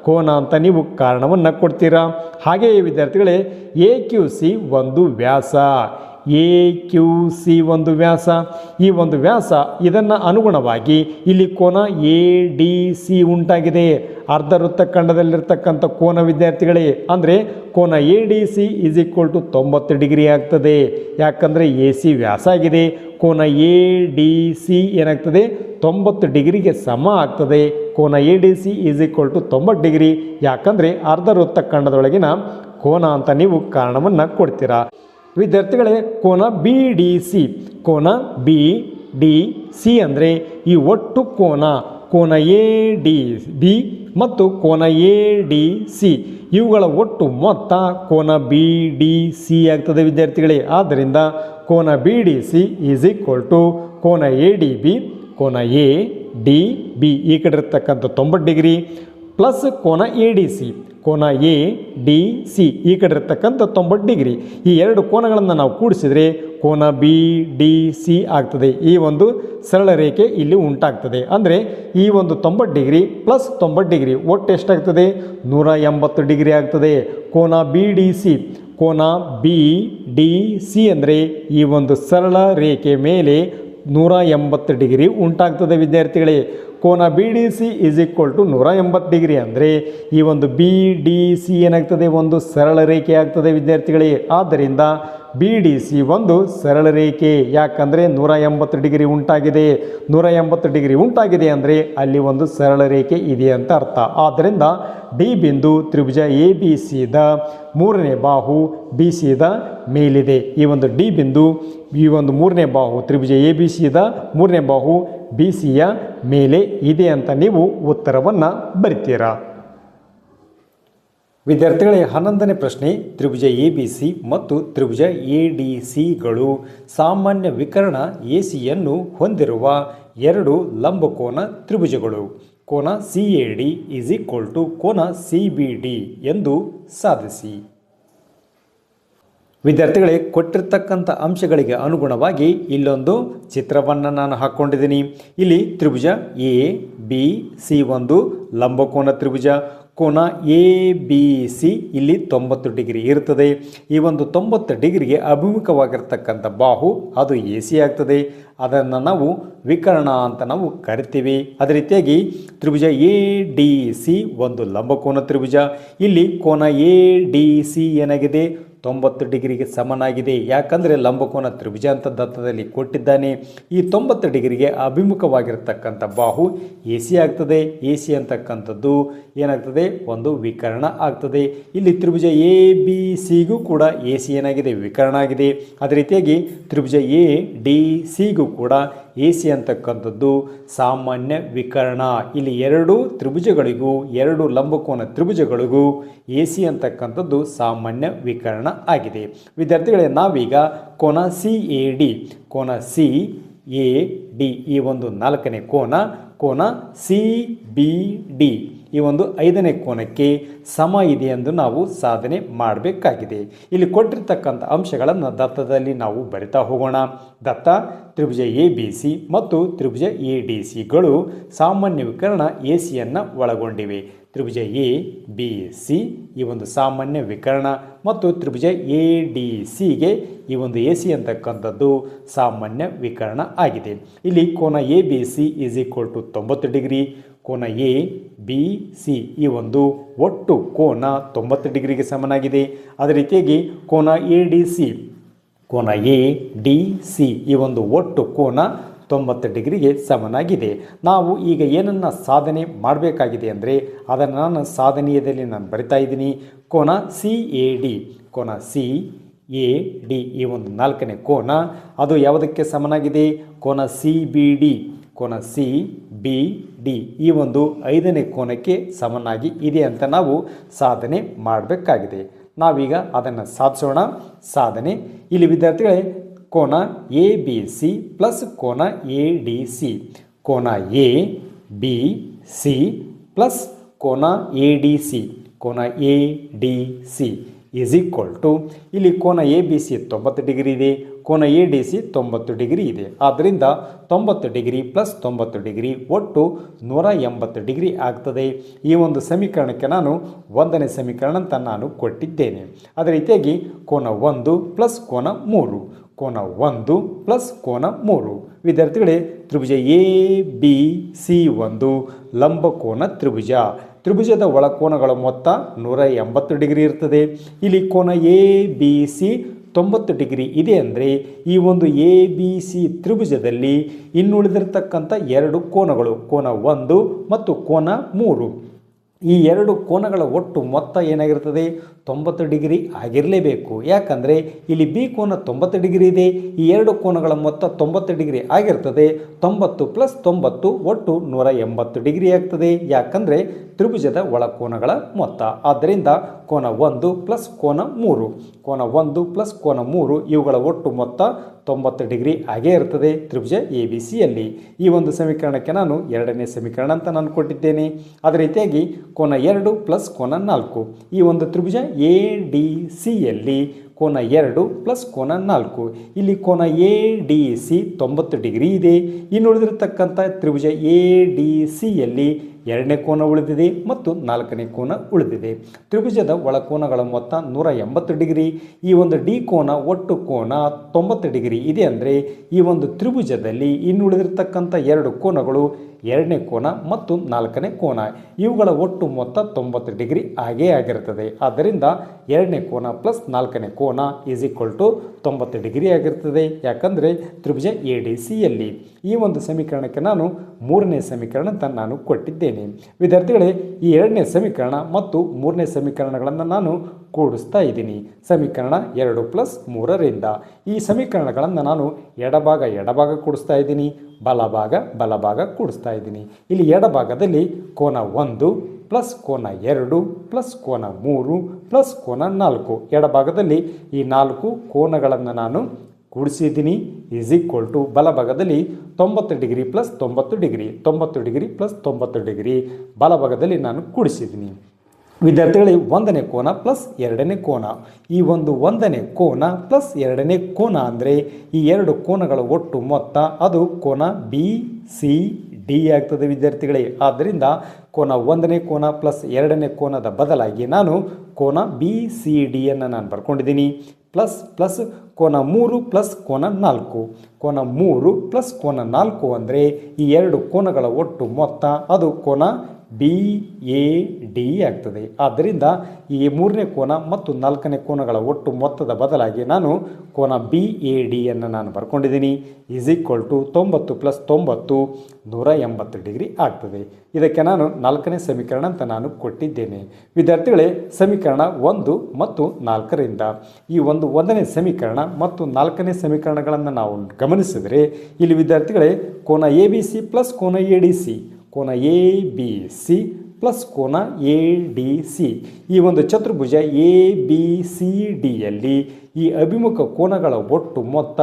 ಕೋನ ಅಂತ ನೀವು ಕಾರಣವನ್ನು ಕೊಡ್ತೀರಾ? ಹಾಗೆಯೇ ವಿದ್ಯಾರ್ಥಿಗಳೇ ಎ ಕ್ಯೂ ಸಿ ಒಂದು ವ್ಯಾಸ. ಎ ಕ್ಯೂ ಸಿ ಒಂದು ವ್ಯಾಸ. ಈ ಒಂದು ವ್ಯಾಸ ಇದನ್ನು ಅನುಗುಣವಾಗಿ ಇಲ್ಲಿ ಕೋನ ಎ ಡಿ ಸಿ ಉಂಟಾಗಿದೆ. ಅರ್ಧ ವೃತ್ತಖಂಡದಲ್ಲಿರ್ತಕ್ಕಂಥ ಕೋನ ವಿದ್ಯಾರ್ಥಿಗಳೇ, ಅಂದರೆ ಕೋನ A D C is equal to ತೊಂಬತ್ತು ಡಿಗ್ರಿ ಆಗ್ತದೆ. ಯಾಕಂದರೆ ಎ ಸಿ ವ್ಯಾಸ ಆಗಿದೆ. ಕೋನ ಎ ಡಿ ಸಿ ಏನಾಗ್ತದೆ? ತೊಂಬತ್ತು ಡಿಗ್ರಿಗೆ ಸಮ ಆಗ್ತದೆ. ಕೋನ A D C is equal to ತೊಂಬತ್ತು ಡಿಗ್ರಿ. ಯಾಕಂದರೆ ಅರ್ಧ ವೃತ್ತಖಂಡದೊಳಗಿನ ಕೋನ ಅಂತ ನೀವು ಕಾರಣವನ್ನು ಕೊಡ್ತೀರಾ. ವಿದ್ಯಾರ್ಥಿಗಳೇ, ಕೋನ ಬಿ ಡಿ ಸಿ. ಕೋನ ಬಿ ಡಿ ಸಿ ಅಂದರೆ ಈ ಒಟ್ಟು ಕೋನ. ಕೋನ ಎ ಡಿ ಬಿ ಮತ್ತು ಕೋನ ಎ ಡಿ ಸಿ. ಇವುಗಳ ಒಟ್ಟು ಮೊತ್ತ ಕೋನ ಬಿ ಡಿ ಸಿ ಆಗ್ತದೆ ವಿದ್ಯಾರ್ಥಿಗಳೇ. ಆದ್ದರಿಂದ ಕೋನ B D C is equal to ಕೋನ ಎ ಡಿ ಬಿ, ಕೋನ ಎ ಡಿ ಬಿ. ಈ ಕಡೆ ಇರ್ತಕ್ಕಂಥ ತೊಂಬತ್ತು ಡಿಗ್ರಿ ಪ್ಲಸ್ ಕೋನ ಎ ಡಿ ಸಿ, ಕೋನ ಎ ಡಿ ಸಿ. ಈ ಕಡೆ ಇರ್ತಕ್ಕಂಥ ತೊಂಬತ್ತು ಡಿಗ್ರಿ. ಈ ಎರಡು ಕೋನಗಳನ್ನು ನಾವು ಕೂಡಿಸಿದರೆ ಕೋನ ಬಿ ಡಿ ಸಿ ಆಗ್ತದೆ. ಈ ಒಂದು ಸರಳ ರೇಖೆ ಇಲ್ಲಿ ಉಂಟಾಗ್ತದೆ. ಅಂದರೆ ಈ ಒಂದು ತೊಂಬತ್ತು ಡಿಗ್ರಿ ಪ್ಲಸ್ ತೊಂಬತ್ತು ಡಿಗ್ರಿ ಒಟ್ಟು ಎಷ್ಟಾಗ್ತದೆ? ನೂರ ಎಂಬತ್ತು ಡಿಗ್ರಿ ಆಗ್ತದೆ. ಕೋನ ಬಿ ಡಿ ಸಿ ಕೋನ ಬಿ ಡಿ ಸಿ ಅಂದರೆ ಈ ಒಂದು ಸರಳ ರೇಖೆ ಮೇಲೆ ನೂರ ಎಂಬತ್ತು ಡಿಗ್ರಿ ಉಂಟಾಗ್ತದೆ ವಿದ್ಯಾರ್ಥಿಗಳೇ. ಕೋನ B D C is equal to ನೂರ ಎಂಬತ್ತು ಡಿಗ್ರಿ ಅಂದರೆ ಈ ಒಂದು ಬಿ ಡಿ ಸಿ ಏನಾಗ್ತದೆ? ಒಂದು ಸರಳ ರೇಖೆ ಆಗ್ತದೆ ವಿದ್ಯಾರ್ಥಿಗಳೇ. ಆದ್ದರಿಂದ ಬಿ ಡಿ ಸಿ ಒಂದು ಸರಳ ರೇಖೆ ಯಾಕಂದರೆ ನೂರ ಎಂಬತ್ತು ಡಿಗ್ರಿ ಉಂಟಾಗಿದೆ. ನೂರ ಎಂಬತ್ತು ಡಿಗ್ರಿ ಉಂಟಾಗಿದೆ ಅಂದರೆ ಅಲ್ಲಿ ಒಂದು ಸರಳ ರೇಖೆ ಇದೆ ಅಂತ ಅರ್ಥ. ಆದ್ದರಿಂದ ಡಿ ಬಿಂದು ತ್ರಿಭುಜ ಎ, ಬಿ ಸಿದ ಮೂರನೇ ಬಾಹು ಬಿ ಸಿದ ಮೇಲಿದೆ. ಈ ಒಂದು ಡಿ ಬಿಂದು ಈ ಒಂದು ಮೂರನೇ ಬಾಹು ತ್ರಿಭುಜ ಎ, ಬಿ ಸಿದ ಮೂರನೇ ಬಾಹು ಬಿ ಸಿಯ ಮೇಲೆ ಇದೆ ಅಂತ ನೀವು ಉತ್ತರವನ್ನು ಬರಿತೀರಾ? ವಿದ್ಯಾರ್ಥಿಗಳೇ, ಹನ್ನೊಂದನೇ ಪ್ರಶ್ನೆ, ತ್ರಿಭುಜ ಎ ಬಿ ಸಿ ಮತ್ತು ತ್ರಿಭುಜ ಎ ಡಿ ಸಿಗಳು. ಸಾಮಾನ್ಯ ವಿಕರಣ ಎ ಸಿಯನ್ನು ಹೊಂದಿರುವ ಎರಡು ಲಂಬಕೋನ ತ್ರಿಭುಜಗಳು. ಕೋನ C A D is equal to ಕೋನ ಸಿ ಬಿ ಡಿ ಎಂದು ಸಾಧಿಸಿ. ವಿದ್ಯಾರ್ಥಿಗಳೇ, ಕೊಟ್ಟಿರ್ತಕ್ಕಂಥ ಅಂಶಗಳಿಗೆ ಅನುಗುಣವಾಗಿ ಇಲ್ಲೊಂದು ಚಿತ್ರವನ್ನು ನಾನು ಹಾಕ್ಕೊಂಡಿದ್ದೀನಿ ಇಲ್ಲಿ ತ್ರಿಭುಜ ಎ ಬಿ ಸಿ ಒಂದು ಲಂಬಕೋನ ತ್ರಿಭುಜ ಕೋನ ಎ ಬಿ ಸಿ ಇಲ್ಲಿ ತೊಂಬತ್ತು ಡಿಗ್ರಿ ಇರ್ತದೆ ಈ ಒಂದು ತೊಂಬತ್ತು ಡಿಗ್ರಿಗೆ ಅಭಿಮುಖವಾಗಿರ್ತಕ್ಕಂಥ ಬಾಹು ಅದು ಎ ಸಿ ಆಗ್ತದೆ. ಅದನ್ನು ನಾವು ವಿಕರ್ಣ ಅಂತ ನಾವು ಕರಿತೀವಿ. ಅದೇ ರೀತಿಯಾಗಿ ತ್ರಿಭುಜ ಎ ಡಿ ಸಿ ಒಂದು ಲಂಬಕೋನ ತ್ರಿಭುಜ. ಇಲ್ಲಿ ಕೋನ ಎ ಡಿ ಸಿ ಏನಾಗಿದೆ? ತೊಂಬತ್ತು ಡಿಗ್ರಿಗೆ ಸಮನಾಗಿದೆ. ಯಾಕಂದರೆ ಲಂಬಕೋನ ತ್ರಿಭುಜ ಅಂತ ದತ್ತದಲ್ಲಿ ಕೊಟ್ಟಿದ್ದಾನೆ. ಈ ತೊಂಬತ್ತು ಡಿಗ್ರಿಗೆ ಅಭಿಮುಖವಾಗಿರ್ತಕ್ಕಂಥ ಬಾಹು ಎ ಸಿ ಆಗ್ತದೆ. ಎ ಸಿ ಅಂತಕ್ಕಂಥದ್ದು ಏನಾಗ್ತದೆ? ಒಂದು ವಿಕರಣ ಆಗ್ತದೆ. ಇಲ್ಲಿ ತ್ರಿಭುಜ ಎ, ಬಿ ಸಿಗೂ ಕೂಡ ಎ, ಸಿ ಏನಾಗಿದೆ? ವಿಕರಣ ಆಗಿದೆ. ಅದೇ ರೀತಿಯಾಗಿ ತ್ರಿಭುಜ ಎ, ಡಿ ಸಿಗೂ ಕೂಡ ಎ ಸಿ ಅಂತಕ್ಕಂಥದ್ದು ಸಾಮಾನ್ಯ ವಿಕರ್ಣ. ಇಲ್ಲಿ ಎರಡು ತ್ರಿಭುಜಗಳಿಗೂ, ಎರಡು ಲಂಬಕೋನ ತ್ರಿಭುಜಗಳಿಗೂ ಎ ಸಿ ಅಂತಕ್ಕಂಥದ್ದು ಸಾಮಾನ್ಯ ವಿಕರ್ಣ ಆಗಿದೆ. ವಿದ್ಯಾರ್ಥಿಗಳೇ, ನಾವೀಗ ಕೋನ ಸಿ ಎ ಡಿ, ಕೋನ ಸಿ ಎ ಡಿ ಈ ಒಂದು ನಾಲ್ಕನೇ ಕೋನ ಕೋನ ಸಿ ಬಿ ಡಿ. ಈ ಒಂದು ಐದನೇ ಕೋನಕ್ಕೆ ಸಮ ಇದೆ ಎಂದು ನಾವು ಸಾಧನೆ ಮಾಡಬೇಕಾಗಿದೆ. ಇಲ್ಲಿ ಕೊಟ್ಟಿರ್ತಕ್ಕಂಥ ಅಂಶಗಳನ್ನು ದತ್ತದಲ್ಲಿ ನಾವು ಬರಿತಾ ಹೋಗೋಣ. ದತ್ತ, ತ್ರಿಭುಜ ಎ ಬಿ ಸಿ ಮತ್ತು ತ್ರಿಭುಜ ಎ ಡಿ ಸಿಗಳು ಸಾಮಾನ್ಯ ವಿಕರಣ ಎ ಸಿಯನ್ನು ಒಳಗೊಂಡಿವೆ. ತ್ರಿಭುಜ ಎ ಬಿ ಸಿ ಈ ಒಂದು ಸಾಮಾನ್ಯ ವಿಕರಣ ಮತ್ತು ತ್ರಿಭುಜ ಎ ಡಿ ಸಿಗೆ ಈ ಒಂದು ಎ ಸಿ ಅಂತಕ್ಕಂಥದ್ದು ಸಾಮಾನ್ಯ ವಿಕರಣ ಆಗಿದೆ. ಇಲ್ಲಿ ಕೋನ A B C is equal to ತೊಂಬತ್ತು ಡಿಗ್ರಿ ಕೋನ ಎ ಬಿ ಸಿ ಈ ಒಂದು ಒಟ್ಟು ಕೋನ ತೊಂಬತ್ತು ಡಿಗ್ರಿಗೆ ಸಮನಾಗಿದೆ. ಅದೇ ರೀತಿಯಾಗಿ ಕೋನ ಎ ಡಿ ಸಿ ಕೋನ ಎ ಡಿ ಸಿ ಈ ಒಂದು ಒಟ್ಟು ಕೋನ ತೊಂಬತ್ತು ಡಿಗ್ರಿಗೆ ಸಮನಾಗಿದೆ. ನಾವು ಈಗ ಏನನ್ನು ಸಾಧನೆ ಮಾಡಬೇಕಾಗಿದೆ ಅಂದರೆ ಅದನ್ನು ನಾನು ಸಾಧನೀಯದಲ್ಲಿ ನಾನು ಬರಿತಾ ಇದ್ದೀನಿ. ಕೋನ ಸಿ ಎ ಡಿ ಕೋನ ಸಿ ಎ ಡಿ ಈ ಒಂದು ನಾಲ್ಕನೇ ಕೋನ, ಅದು ಯಾವುದಕ್ಕೆ ಸಮನಾಗಿದೆ? ಕೋನ ಸಿ ಬಿ ಡಿ ಕೋನ ಸಿ, ಬಿ, ಡಿ ಈ ಒಂದು ಐದನೇ ಕೋನಕ್ಕೆ ಸಮನಾಗಿ ಇದೆ ಅಂತ ನಾವು ಸಾಧನೆ ಮಾಡಬೇಕಾಗಿದೆ. ನಾವೀಗ ಅದನ್ನು ಸಾಧಿಸೋಣ. ಸಾಧನೆ. ಇಲ್ಲಿ ವಿದ್ಯಾರ್ಥಿಗಳೇ, ಕೋನ ಎ, ಬಿ, ಸಿ ಪ್ಲಸ್ ಕೋನ ಎ, ಡಿ, ಸಿ. ಕೋನ ಎ, ಬಿ, ಸಿ ಪ್ಲಸ್ ಕೋನ ಎ, ಡಿ, ಸಿ. ಕೋನ A, D, C is equal to ಇಲ್ಲಿ ಕೋನ ಎ, ಬಿ, ಸಿ ತೊಂಬತ್ತು ಡಿಗ್ರಿ ಇದೆ. ಕೋನ ಎ ಡಿ ಸಿ ತೊಂಬತ್ತು ಡಿಗ್ರಿ ಇದೆ. ಆದ್ದರಿಂದ ತೊಂಬತ್ತು ಡಿಗ್ರಿ ಪ್ಲಸ್ ತೊಂಬತ್ತು ಡಿಗ್ರಿ ಒಟ್ಟು ನೂರ ಎಂಬತ್ತು ಡಿಗ್ರಿ ಆಗ್ತದೆ. ಈ ಒಂದು ಸಮೀಕರಣಕ್ಕೆ ನಾನು ಒಂದನೇ ಸಮೀಕರಣ ಅಂತ ನಾನು ಕೊಟ್ಟಿದ್ದೇನೆ. ಅದೇ ರೀತಿಯಾಗಿ ಕೋನ ಒಂದು ಪ್ಲಸ್ ಕೋನ ಮೂರು, ಕೋನ ಒಂದು ಪ್ಲಸ್ ಕೋನ ಮೂರು. ವಿದ್ಯಾರ್ಥಿಗಳೇ, ತ್ರಿಭುಜ ಎ, ಬಿ, ಸಿ ಒಂದು ಲಂಬಕೋನ ತ್ರಿಭುಜ. ತ್ರಿಭುಜದ ಒಳಕೋನಗಳ ಮೊತ್ತ ನೂರ ಎಂಬತ್ತು ಡಿಗ್ರಿ ಇರ್ತದೆ. ಇಲ್ಲಿ ಕೋನ ಎ, ಬಿ, ಸಿ ತೊಂಬತ್ತು ಡಿಗ್ರಿ ಇದೆ ಅಂದರೆ ಈ ಒಂದು ಎ ಬಿ ಸಿ ತ್ರಿಭುಜದಲ್ಲಿ ಇನ್ನುಳಿದಿರತಕ್ಕಂಥ ಎರಡು ಕೋನಗಳು, ಕೋನ ಒಂದು ಮತ್ತು ಕೋನ ಮೂರು. ಈ ಎರಡು ಕೋನಗಳ ಒಟ್ಟು ಮೊತ್ತ ಏನಾಗಿರ್ತದೆ? ತೊಂಬತ್ತು ಡಿಗ್ರಿ ಆಗಿರಲೇಬೇಕು. ಯಾಕಂದರೆ ಇಲ್ಲಿ ಬಿ ಕೋನ ತೊಂಬತ್ತು ಡಿಗ್ರಿ ಇದೆ, ಈ ಎರಡು ಕೋನಗಳ ಮೊತ್ತ ತೊಂಬತ್ತು ಡಿಗ್ರಿ ಆಗಿರ್ತದೆ. ತೊಂಬತ್ತು ಪ್ಲಸ್ ತೊಂಬತ್ತು ಒಟ್ಟು ನೂರ ಎಂಬತ್ತು ಡಿಗ್ರಿ ಆಗ್ತದೆ. ಯಾಕಂದರೆ ತ್ರಿಭುಜದ ಒಳ ಕೋನಗಳ ಮೊತ್ತ. ಆದ್ದರಿಂದ ಕೋನ ಒಂದು ಪ್ಲಸ್ ಕೋನ ಮೂರು. ಕೋನ ಒಂದು ಪ್ಲಸ್ ಕೋನ ಮೂರು ಇವುಗಳ ಒಟ್ಟು ಮೊತ್ತ ತೊಂಬತ್ತು ಡಿಗ್ರಿ ಆಗೇ ಇರ್ತದೆ. ತ್ರಿಭುಜ ಎ ಬಿ ಸಿಯಲ್ಲಿ ಈ ಒಂದು ಸಮೀಕರಣಕ್ಕೆ ನಾನು ಎರಡನೇ ಸಮೀಕರಣ ಅಂತ ನಾನು ಕೊಟ್ಟಿದ್ದೇನೆ ಅದೇ ರೀತಿಯಾಗಿ ಕೋನ ಎರಡು ಪ್ಲಸ್ ಕೋನ ನಾಲ್ಕು. ಈ ಒಂದು ತ್ರಿಭುಜ ಎ ಡಿ ಸಿಯಲ್ಲಿ ಕೋನ ಎರಡು ಪ್ಲಸ್ ಕೋನ ನಾಲ್ಕು. ಇಲ್ಲಿ ಕೋನ ಎ ಡಿ ಸಿ ತೊಂಬತ್ತು ಡಿಗ್ರಿ ಇದೆ. ಇನ್ನು ಉಳಿದಿರತಕ್ಕಂಥ ತ್ರಿಭುಜ ಎ ಡಿ ಸಿಯಲ್ಲಿ ಎರಡನೇ ಕೋನ ಉಳಿದಿದೆ ಮತ್ತು ನಾಲ್ಕನೇ ಕೋನ ಉಳಿದಿದೆ. ತ್ರಿಭುಜದ ಒಳಕೋನಗಳ ಮೊತ್ತ ನೂರ ಎಂಬತ್ತು ಡಿಗ್ರಿ. ಈ ಒಂದು ಡಿ ಕೋನ ಒಟ್ಟು ಕೋನ ತೊಂಬತ್ತು ಡಿಗ್ರಿ ಇದೆ ಅಂದರೆ ಈ ಒಂದು ತ್ರಿಭುಜದಲ್ಲಿ ಇನ್ನು ಉಳಿದಿರತಕ್ಕಂಥ ಎರಡು ಕೋನಗಳು ಎರಡನೇ ಕೋನ ಮತ್ತು ನಾಲ್ಕನೇ ಕೋನ. ಇವುಗಳ ಒಟ್ಟು ಮೊತ್ತ ತೊಂಬತ್ತು ಡಿಗ್ರಿ ಹಾಗೇ ಆಗಿರ್ತದೆ ಆದ್ದರಿಂದ ಎರಡನೇ ಕೋನ ಪ್ಲಸ್ ನಾಲ್ಕನೇ ಕೋನ ಈಸ್ ಈಕ್ವಲ್ ಟು ತೊಂಬತ್ತು ಡಿಗ್ರಿ ಆಗಿರ್ತದೆ ಯಾಕಂದರೆ ತ್ರಿಭುಜ ಎ ಡಿ ಸಿಯಲ್ಲಿ ಈ ಒಂದು ಸಮೀಕರಣಕ್ಕೆ ನಾನು ಮೂರನೇ ಸಮೀಕರಣ ಅಂತ ನಾನು ಕೊಟ್ಟಿದ್ದೇನೆ. ವಿದ್ಯಾರ್ಥಿಗಳೇ, ಈ ಎರಡನೇ ಸಮೀಕರಣ ಮತ್ತು ಮೂರನೇ ಸಮೀಕರಣಗಳನ್ನು ನಾನು ಕೂಡಿಸ್ತಾ ಇದ್ದೀನಿ. ಸಮೀಕರಣ ಎರಡು ಪ್ಲಸ್ ಮೂರರಿಂದ. ಈ ಸಮೀಕರಣಗಳನ್ನು ನಾನು ಎಡಭಾಗ ಎಡಭಾಗ ಕೂಡಿಸ್ತಾ ಇದ್ದೀನಿ. ಬಲಭಾಗ ಬಲಭಾಗ ಕೂಡಿಸ್ತಾ ಇದ್ದೀನಿ. ಇಲ್ಲಿ ಎಡಭಾಗದಲ್ಲಿ ಕೋನ ಒಂದು ಪ್ಲಸ್ ಕೋನ ಎರಡು ಪ್ಲಸ್ ಕೋನ ಮೂರು ಪ್ಲಸ್ ಕೋನ ನಾಲ್ಕು. ಎಡಭಾಗದಲ್ಲಿ ಈ ನಾಲ್ಕು ಕೋನಗಳನ್ನು ನಾನು ಕೂಡಿಸಿದ್ದೀನಿ. ಈಸ್ ಈಕ್ವಲ್ ಟು ಬಲಭಾಗದಲ್ಲಿ ತೊಂಬತ್ತು ಡಿಗ್ರಿ ಪ್ಲಸ್ ತೊಂಬತ್ತು ಡಿಗ್ರಿ ತೊಂಬತ್ತು ಡಿಗ್ರಿ ಪ್ಲಸ್ ತೊಂಬತ್ತು ಡಿಗ್ರಿ ಬಲಭಾಗದಲ್ಲಿ ನಾನು ಕೂಡಿಸಿದ್ದೀನಿ. ವಿದ್ಯಾರ್ಥಿಗಳಿಗೆ ಒಂದನೇ ಕೋನ ಪ್ಲಸ್ ಎರಡನೇ ಕೋನ. ಈ ಒಂದು ಒಂದನೇ ಕೋನ ಪ್ಲಸ್ ಎರಡನೇ ಕೋನ ಅಂದರೆ ಈ ಎರಡು ಕೋನಗಳ ಒಟ್ಟು ಮೊತ್ತ ಅದು ಕೋನ ಬಿ ಸಿ ಡಿ ಆಗ್ತದೆ ವಿದ್ಯಾರ್ಥಿಗಳೇ. ಆದ್ದರಿಂದ ಕೋನ ಒಂದನೇ ಕೋನ ಪ್ಲಸ್ ಎರಡನೇ ಕೋನದ ಬದಲಾಗಿ ನಾನು ಕೋನ ಬಿ ಸಿ ಡಿಯನ್ನು ನಾನು ಬರ್ಕೊಂಡಿದ್ದೀನಿ. ಪ್ಲಸ್ ಪ್ಲಸ್ ಕೋನ ಮೂರು ಪ್ಲಸ್ ಕೋನ ನಾಲ್ಕು. ಕೋನ ಮೂರು ಪ್ಲಸ್ ಕೋನ ನಾಲ್ಕು ಅಂದರೆ ಈ ಎರಡು ಕೋನಗಳ ಒಟ್ಟು ಮೊತ್ತ ಅದು ಕೋನ ಬಿ ಎ ಡಿ ಆಗ್ತದೆ. ಆದ್ದರಿಂದ ಈ ಮೂರನೇ ಕೋನ ಮತ್ತು ನಾಲ್ಕನೇ ಕೋನಗಳ ಒಟ್ಟು ಮೊತ್ತದ ಬದಲಾಗಿ ನಾನು ಕೋನ ಬಿ ಎ ಡಿಯನ್ನು ನಾನು ಬರ್ಕೊಂಡಿದ್ದೀನಿ. ಈಸ್ ಈಕ್ವಲ್ ಟು ತೊಂಬತ್ತು ಪ್ಲಸ್ ತೊಂಬತ್ತು, ನೂರ ಎಂಬತ್ತು ಡಿಗ್ರಿ ಆಗ್ತದೆ. ಇದಕ್ಕೆ ನಾನು ನಾಲ್ಕನೇ ಸಮೀಕರಣ ಅಂತ ನಾನು ಕೊಟ್ಟಿದ್ದೇನೆ. ವಿದ್ಯಾರ್ಥಿಗಳೇ, ಸಮೀಕರಣ ಒಂದು ಮತ್ತು ನಾಲ್ಕರಿಂದ ಈ ಒಂದು ಒಂದನೇ ಸಮೀಕರಣ ಮತ್ತು ನಾಲ್ಕನೇ ಸಮೀಕರಣಗಳನ್ನು ನಾವು ಗಮನಿಸಿದರೆ, ಇಲ್ಲಿ ವಿದ್ಯಾರ್ಥಿಗಳೇ, ಕೋನ ಎ ಬಿ ಸಿ ಪ್ಲಸ್ ಕೋನ ಎ ಡಿ ಸಿ ಕೋನ ಎ ಬಿ ಸಿ ಪ್ಲಸ್ ಕೋನ ಎ ಡಿ ಸಿ ಈ ಒಂದು ಚತುರ್ಭುಜ ಎ ಬಿ ಸಿ ಡಿಯಲ್ಲಿ ಈ ಅಭಿಮುಖ ಕೋನಗಳ ಒಟ್ಟು ಮೊತ್ತ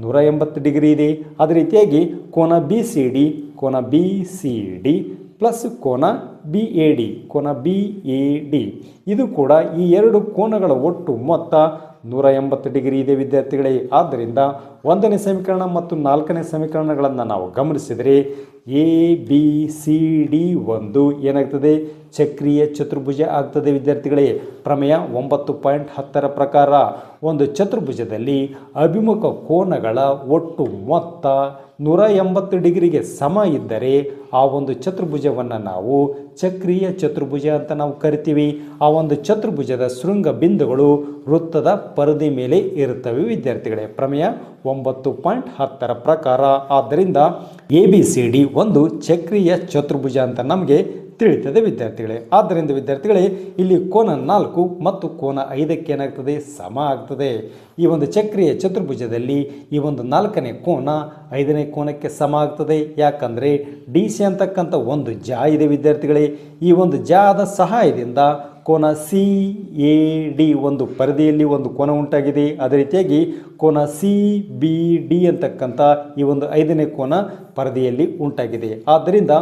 ನೂರ ಎಂಬತ್ತು ಡಿಗ್ರಿ ಇದೆ. ಅದೇ ರೀತಿಯಾಗಿ ಕೋನ ಬಿ ಸಿ ಡಿ ಕೋನ ಬಿ ಸಿ ಡಿ ಪ್ಲಸ್ ಕೋನ ಬಿ ಎ ಡಿ ಕೋನ ಬಿ ಎ ಡಿ ಇದು ಕೂಡ ಈ ಎರಡು ಕೋನಗಳ ಒಟ್ಟು ಮೊತ್ತ ನೂರ ಎಂಬತ್ತು ಡಿಗ್ರಿ ಇದೆ ವಿದ್ಯಾರ್ಥಿಗಳೇ. ಆದ್ದರಿಂದ ಒಂದನೇ ಸಮೀಕರಣ ಮತ್ತು ನಾಲ್ಕನೇ ಸಮೀಕರಣಗಳನ್ನು ನಾವು ಗಮನಿಸಿದರೆ ಎ, ಬಿ, ಸಿ, ಡಿ ಒಂದು ಏನಾಗ್ತದೆ? ಚಕ್ರೀಯ ಚತುರ್ಭುಜ ಆಗ್ತದೆ ವಿದ್ಯಾರ್ಥಿಗಳೇ. ಪ್ರಮೇಯ ಒಂಬತ್ತು ಪಾಯಿಂಟ್ ಹತ್ತರ ಪ್ರಕಾರ ಒಂದು ಚತುರ್ಭುಜದಲ್ಲಿ ಅಭಿಮುಖ ಕೋನಗಳ ಒಟ್ಟು ಮೊತ್ತ ನೂರ ಎಂಬತ್ತು ಡಿಗ್ರಿಗೆ ಸಮ ಇದ್ದರೆ ಆ ಒಂದು ಚತುರ್ಭುಜವನ್ನು ನಾವು ಚಕ್ರೀಯ ಚತುರ್ಭುಜ ಅಂತ ನಾವು ಕರಿತೀವಿ. ಆ ಒಂದು ಚತುರ್ಭುಜದ ಶೃಂಗ ಬಿಂದುಗಳು ವೃತ್ತದ ಪರದಿ ಮೇಲೆ ಇರುತ್ತವೆ ವಿದ್ಯಾರ್ಥಿಗಳೇ. ಪ್ರಮೇಯ ಒಂಬತ್ತು ಪಾಯಿಂಟ್ ಹತ್ತರ ಪ್ರಕಾರ. ಆದ್ದರಿಂದ ಎ ಬಿ ಸಿ ಡಿ ಒಂದು ಚಕ್ರೀಯ ಚತುರ್ಭುಜ ಅಂತ ನಮಗೆ ತಿಳಿತದೆ ವಿದ್ಯಾರ್ಥಿಗಳೇ. ಆದ್ದರಿಂದ ವಿದ್ಯಾರ್ಥಿಗಳೇ, ಇಲ್ಲಿ ಕೋನ ನಾಲ್ಕು ಮತ್ತು ಕೋನ ಐದಕ್ಕೆ ಏನಾಗ್ತದೆ? ಸಮ ಆಗ್ತದೆ. ಈ ಒಂದು ಚಕ್ರೀಯ ಚತುರ್ಭುಜದಲ್ಲಿ ಈ ಒಂದು ನಾಲ್ಕನೇ ಕೋನ ಐದನೇ ಕೋನಕ್ಕೆ ಸಮ ಆಗ್ತದೆ. ಯಾಕಂದರೆ ಡಿ ಸಿ ಅಂತಕ್ಕಂಥ ಒಂದು ಜಾ ಇದೆ ವಿದ್ಯಾರ್ಥಿಗಳೇ. ಈ ಒಂದು ಜಾದ ಸಹಾಯದಿಂದ ಕೋನ ಸಿ, ಎ, ಡಿ ಒಂದು ಪರದೆಯಲ್ಲಿ ಒಂದು ಕೋನ ಉಂಟಾಗಿದೆ. ಅದೇ ರೀತಿಯಾಗಿ ಕೋನ ಸಿ ಬಿ ಡಿ ಅಂತಕ್ಕಂಥ ಈ ಒಂದು ಐದನೇ ಕೋನ ಪರದೆಯಲ್ಲಿ ಉಂಟಾಗಿದೆ. ಆದ್ದರಿಂದ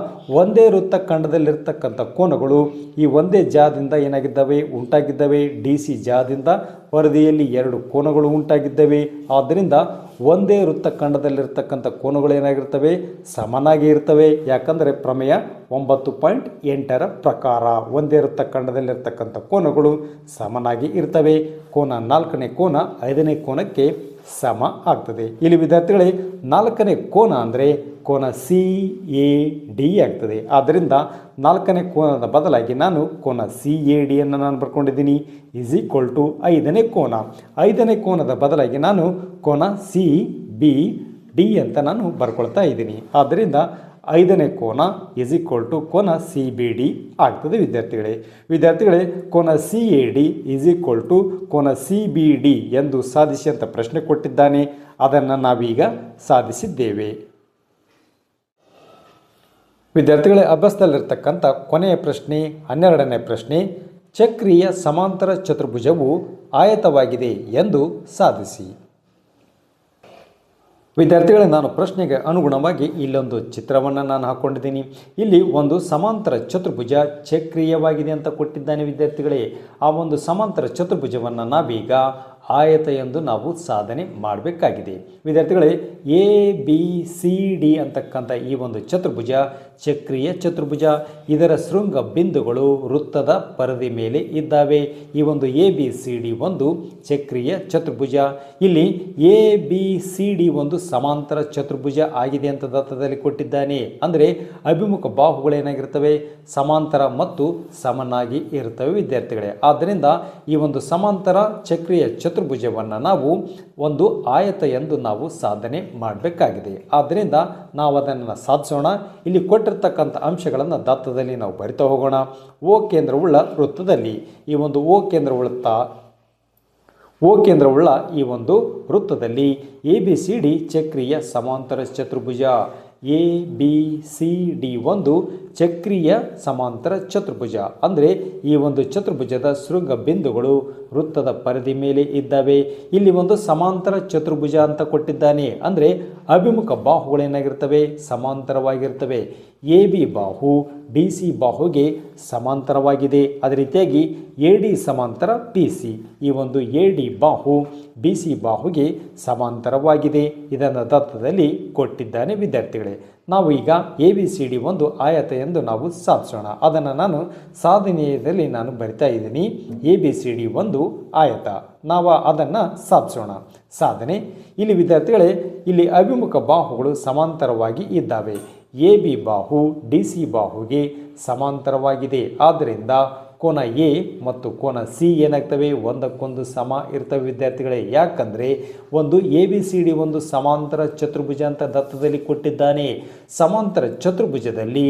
ಒಂದೇ ವೃತ್ತ ಖಂಡದಲ್ಲಿರ್ತಕ್ಕಂಥ ಕೋನಗಳು ಈ ಒಂದೇ ಜಾದಿಂದ ಏನಾಗಿದ್ದಾವೆ? ಉಂಟಾಗಿದ್ದಾವೆ. ಡಿ ಸಿ ಜಾದಿಂದ ಪರದೆಯಲ್ಲಿ ಎರಡು ಕೋನಗಳು ಉಂಟಾಗಿದ್ದಾವೆ. ಆದ್ದರಿಂದ ಒಂದೇ ವೃತ್ತ ಖಂಡದಲ್ಲಿರ್ತಕ್ಕಂಥ ಕೋನಗಳು ಏನಾಗಿರ್ತವೆ? ಸಮನಾಗಿ ಇರ್ತವೆ. ಯಾಕಂದರೆ ಪ್ರಮೇಯ ಒಂಬತ್ತು ಪಾಯಿಂಟ್ ಎಂಟರ ಪ್ರಕಾರ ಒಂದೇ ವೃತ್ತ ಖಂಡದಲ್ಲಿರ್ತಕ್ಕಂಥ ಕೋನಗಳು ಸಮನಾಗಿ ಇರ್ತವೆ. ಕೋನ ನಾಲ್ಕನೇ ಕೋನ ಐದನೇ ಕೋನಕ್ಕೆ ಸಮ ಆಗ್ತದೆ. ಇಲ್ಲಿ ವಿದ್ಯಾರ್ಥಿಗಳೇ, ನಾಲ್ಕನೇ ಕೋನ ಅಂದರೆ ಕೋನ ಸಿ ಎ ಡಿ ಆಗ್ತದೆ. ಆದ್ದರಿಂದ ನಾಲ್ಕನೇ ಕೋನದ ಬದಲಾಗಿ ನಾನು ಕೋನ ಸಿ ಎ ಡಿಯನ್ನು ನಾನು ಬರ್ಕೊಂಡಿದ್ದೀನಿ. ಈಸ್ ಈಕ್ವಲ್ ಟು ಐದನೇ ಕೋನ. ಐದನೇ ಕೋನದ ಬದಲಾಗಿ ನಾನು ಕೋನ ಸಿ ಬಿ ಡಿ ಅಂತ ನಾನು ಬರ್ಕೊಳ್ತಾ ಇದ್ದೀನಿ. ಆದ್ದರಿಂದ ಐದನೇ ಕೋನ ಇಸ್ ಈಕ್ವಲ್ ಟು ಕೋನ ಸಿ ಬಿ ಡಿ ಆಗ್ತದೆ ವಿದ್ಯಾರ್ಥಿಗಳೇ. ವಿದ್ಯಾರ್ಥಿಗಳೇ, ಕೋನ C A D is equal to ಕೋನ ಸಿ ಬಿ ಡಿ ಎಂದು ಸಾಧಿಸಿ ಅಂತ ಪ್ರಶ್ನೆ ಕೊಟ್ಟಿದ್ದಾನೆ. ಅದನ್ನು ನಾವೀಗ ಸಾಧಿಸಿದ್ದೇವೆ. ವಿದ್ಯಾರ್ಥಿಗಳೇ, ಅಭ್ಯಾಸದಲ್ಲಿರ್ತಕ್ಕಂಥ ಕೊನೆಯ ಪ್ರಶ್ನೆ, ಹನ್ನೆರಡನೇ ಪ್ರಶ್ನೆ, ಚಕ್ರೀಯ ಸಮಾಂತರ ಚತುರ್ಭುಜವು ಆಯತವಾಗಿದೆ ಎಂದು ಸಾಧಿಸಿ. ವಿದ್ಯಾರ್ಥಿಗಳೇ, ನಾನು ಪ್ರಶ್ನೆಗೆ ಅನುಗುಣವಾಗಿ ಇಲ್ಲೊಂದು ಚಿತ್ರವನ್ನು ನಾನು ಹಾಕ್ಕೊಂಡಿದ್ದೀನಿ ಇಲ್ಲಿ ಒಂದು ಸಮಾಂತರ ಚತುರ್ಭುಜ ಚಕ್ರೀಯವಾಗಿದೆ ಅಂತ ಕೊಟ್ಟಿದ್ದಾನೆ ವಿದ್ಯಾರ್ಥಿಗಳೇ. ಆ ಒಂದು ಸಮಾಂತರ ಚತುರ್ಭುಜವನ್ನು ನಾವೀಗ ಆಯತ ಎಂದು ನಾವು ಸಾಧನೆ ಮಾಡಬೇಕಾಗಿದೆ. ವಿದ್ಯಾರ್ಥಿಗಳೇ ಎ ಬಿ ಸಿ ಡಿ ಅಂತಕ್ಕಂಥ ಈ ಒಂದು ಚತುರ್ಭುಜ ಚಕ್ರೀಯ ಚತುರ್ಭುಜ. ಇದರ ಶೃಂಗ ಬಿಂದುಗಳು ವೃತ್ತದ ಪರದೆ ಮೇಲೆ ಇದ್ದಾವೆ. ಈ ಒಂದು ಎ ಬಿ ಸಿ ಡಿ ಒಂದು ಚಕ್ರೀಯ ಚತುರ್ಭುಜ. ಇಲ್ಲಿ ಎ ಬಿ ಸಿ ಡಿ ಒಂದು ಸಮಾಂತರ ಚತುರ್ಭುಜ ಆಗಿದೆ ಅಂತ ದತ್ತದಲ್ಲಿ ಕೊಟ್ಟಿದ್ದಾನೆ. ಅಂದರೆ ಅಭಿಮುಖ ಬಾಹುಗಳೇನಾಗಿರ್ತವೆ ಸಮಾಂತರ ಮತ್ತು ಸಮನಾಗಿ ಇರ್ತವೆ ವಿದ್ಯಾರ್ಥಿಗಳೇ. ಆದ್ದರಿಂದ ಈ ಒಂದು ಸಮಾಂತರ ಚಕ್ರೀಯ ಚತುರ್ಭುಜವನ್ನು ನಾವು ಒಂದು ಆಯತ ಎಂದು ನಾವು ಸಾಧನೆ ಮಾಡಬೇಕಾಗಿದೆ. ಆದ್ದರಿಂದ ನಾವು ಅದನ್ನು ಸಾಧಿಸೋಣ. ಇಲ್ಲಿ ಕೊಟ್ಟಿರ್ತಕ್ಕಂಥ ಅಂಶಗಳನ್ನು ದತ್ತದಲ್ಲಿ ನಾವು ಬರಿತಾ ಹೋಗೋಣ. ಓ ಕೇಂದ್ರವುಳ್ಳ ವೃತ್ತದಲ್ಲಿ ಈ ಒಂದು ಓ ಕೇಂದ್ರವುಳ್ಳ ಓ ಕೇಂದ್ರವುಳ್ಳ ಈ ಒಂದು ವೃತ್ತದಲ್ಲಿ ಎ ಬಿ ಸಿ ಡಿ ಚಕ್ರೀಯ ಸಮಾಂತರ ಚತುರ್ಭುಜ ಎ ಬಿ ಸಿ ಡಿ ಒಂದು ಚಕ್ರೀಯ ಸಮಾಂತರ ಚತುರ್ಭುಜ. ಅಂದರೆ ಈ ಒಂದು ಚತುರ್ಭುಜದ ಶೃಂಗ ಬಿಂದುಗಳು ವೃತ್ತದ ಪರಿಧಿ ಮೇಲೆ ಇದ್ದಾವೆ. ಇಲ್ಲಿ ಒಂದು ಸಮಾಂತರ ಚತುರ್ಭುಜ ಅಂತ ಕೊಟ್ಟಿದ್ದಾನೆ. ಅಂದರೆ ಅಭಿಮುಖ ಬಾಹುಗಳೇನಾಗಿರ್ತವೆ ಸಮಾಂತರವಾಗಿರ್ತವೆ. ಎ ಬಿ ಬಾಹು ಡಿ ಸಿ ಬಾಹುಗೆ ಸಮಾಂತರವಾಗಿದೆ. ಅದೇ ರೀತಿಯಾಗಿ ಎ ಡಿ ಸಮಾಂತರ, ಪಿ ಸಿ. ಈ ಒಂದು ಎ ಡಿ ಬಾಹು, ಬಿ ಸಿ ಬಾಹುಗೆ ಸಮಾಂತರವಾಗಿದೆ. ಇದನ್ನು ದತ್ತದಲ್ಲಿ ಕೊಟ್ಟಿದ್ದಾನೆ ವಿದ್ಯಾರ್ಥಿಗಳೇ. ನಾವು ಈಗ ಎ ಬಿ ಸಿ ಡಿ ಒಂದು ಆಯತ ಎಂದು ನಾವು ಸಾಧಿಸೋಣ. ಅದನ್ನು ನಾನು ಸಾಧನೆಯಲ್ಲಿ ನಾನು ಬರಿತಾ ಇದ್ದೀನಿ. ಎ ಬಿ ಸಿ ಡಿ ಒಂದು ಆಯತ. ನಾವು ಅದನ್ನು ಸಾಧಿಸೋಣ. ಸಾಧನೆ. ಇಲ್ಲಿ ವಿದ್ಯಾರ್ಥಿಗಳೇ, ಇಲ್ಲಿ ಅಭಿಮುಖ ಬಾಹುಗಳು ಸಮಾಂತರವಾಗಿ ಇದ್ದಾವೆ. ಎ ಬಿ ಬಾಹು ಡಿ ಸಿ ಬಾಹುಗೆ ಸಮಾಂತರವಾಗಿದೆ. ಆದ್ದರಿಂದ ಕೋನ ಎ ಮತ್ತು ಕೋನ ಸಿ ಏನಾಗ್ತವೆ? ಒಂದಕ್ಕೊಂದು ಸಮ ಇರ್ತವೆ ವಿದ್ಯಾರ್ಥಿಗಳೇ. ಯಾಕಂದರೆ ಒಂದು ಎ ಬಿ ಸಿ ಡಿ ಒಂದು ಸಮಾಂತರ ಚತುರ್ಭುಜ ಅಂತ ದತ್ತದಲ್ಲಿ ಕೊಟ್ಟಿದ್ದಾನೆ. ಸಮಾಂತರ ಚತುರ್ಭುಜದಲ್ಲಿ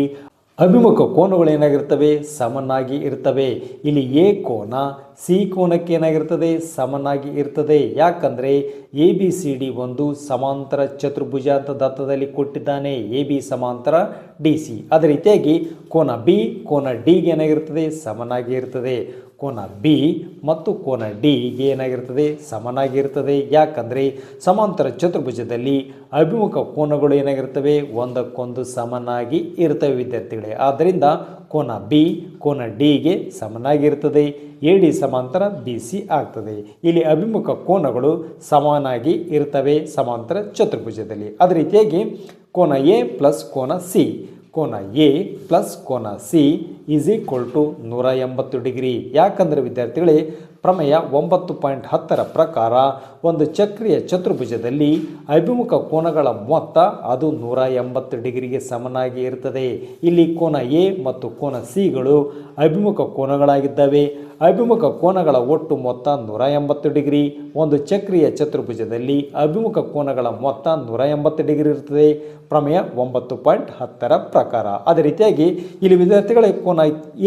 ಅಭಿಮುಖ ಕೋನಗಳು ಏನಾಗಿರ್ತವೆ? ಸಮನಾಗಿ ಇರ್ತವೆ. ಇಲ್ಲಿ ಎ ಕೋನ, ಸಿ ಕೋನಕ್ಕೆ ಏನಾಗಿರ್ತದೆ? ಸಮನಾಗಿ ಇರ್ತದೆ. ಯಾಕಂದರೆ ಎ, ಬಿ, ಸಿ, ಡಿ ಒಂದು ಸಮಾಂತರ ಚತುರ್ಭುಜ ಅಂತ ದತ್ತದಲ್ಲಿ ಕೊಟ್ಟಿದ್ದಾನೆ. ಎ, ಬಿ ಸಮಾಂತರ ಡಿ, ಸಿ. ಅದೇ ರೀತಿಯಾಗಿ ಕೋನ ಬಿ, ಕೋನ ಡಿಗೆ ಏನಾಗಿರ್ತದೆ? ಸಮನಾಗಿ ಇರ್ತದೆ. ಕೋನ ಬಿ ಮತ್ತು ಕೋನ ಡಿ ಏನಾಗಿರ್ತದೆ? ಸಮನಾಗಿರ್ತದೆ. ಯಾಕಂದರೆ ಸಮಾಂತರ ಚತುರ್ಭುಜದಲ್ಲಿ ಅಭಿಮುಖ ಕೋನಗಳು ಏನಾಗಿರ್ತವೆ? ಒಂದಕ್ಕೊಂದು ಸಮನಾಗಿ ಇರ್ತವೆ ವಿದ್ಯಾರ್ಥಿಗಳೇ. ಆದ್ದರಿಂದ ಕೋನ ಬಿ, ಕೋನ ಡಿಗೆ ಸಮನಾಗಿರ್ತದೆ. ಎ ಡಿ ಸಮಾಂತರ, ಬಿ ಸಿ ಆಗ್ತದೆ. ಇಲ್ಲಿ ಅಭಿಮುಖ ಕೋನಗಳು ಸಮಾನಾಗಿ ಇರ್ತವೆ ಸಮಾಂತರ ಚತುರ್ಭುಜದಲ್ಲಿ. ಅದೇ ರೀತಿಯಾಗಿ ಕೋನ ಎ ಪ್ಲಸ್ ಕೋನ ಸಿ. ಕೋನ ಎ ಪ್ಲಸ್ ಕೋನ ಸಿ ಈಸ್ ಈಕ್ವಲ್ ಟು ನೂರ ಎಂಬತ್ತು ಡಿಗ್ರಿ. ಯಾಕಂದರೆ ವಿದ್ಯಾರ್ಥಿಗಳೇ ಪ್ರಮೇಯ ಒಂಬತ್ತು ಪಾಯಿಂಟ್ ಹತ್ತರ ಪ್ರಕಾರ ಒಂದು ಚಕ್ರೀಯ ಚತುರ್ಭುಜದಲ್ಲಿ ಅಭಿಮುಖ ಕೋನಗಳ ಮೊತ್ತ ಅದು ನೂರ ಎಂಬತ್ತು ಡಿಗ್ರಿಗೆ ಸಮನಾಗಿ ಇರುತ್ತದೆ. ಇಲ್ಲಿ ಕೋನ ಎ ಮತ್ತು ಕೋನ ಸಿಗಳು ಅಭಿಮುಖ ಕೋನಗಳಾಗಿದ್ದಾವೆ. ಅಭಿಮುಖ ಕೋನಗಳ ಒಟ್ಟು ಮೊತ್ತ ನೂರ ಎಂಬತ್ತು ಡಿಗ್ರಿ. ಒಂದು ಚಕ್ರೀಯ ಚತುರ್ಭುಜದಲ್ಲಿ ಅಭಿಮುಖ ಕೋನಗಳ ಮೊತ್ತ ನೂರ ಎಂಬತ್ತು ಡಿಗ್ರಿ ಇರುತ್ತದೆ. ಪ್ರಮೇಯ ಒಂಬತ್ತು ಪಾಯಿಂಟ್ ಹತ್ತರ ಪ್ರಕಾರ. ಅದೇ ರೀತಿಯಾಗಿ ಇಲ್ಲಿ ವಿದ್ಯಾರ್ಥಿಗಳ ಕೋನ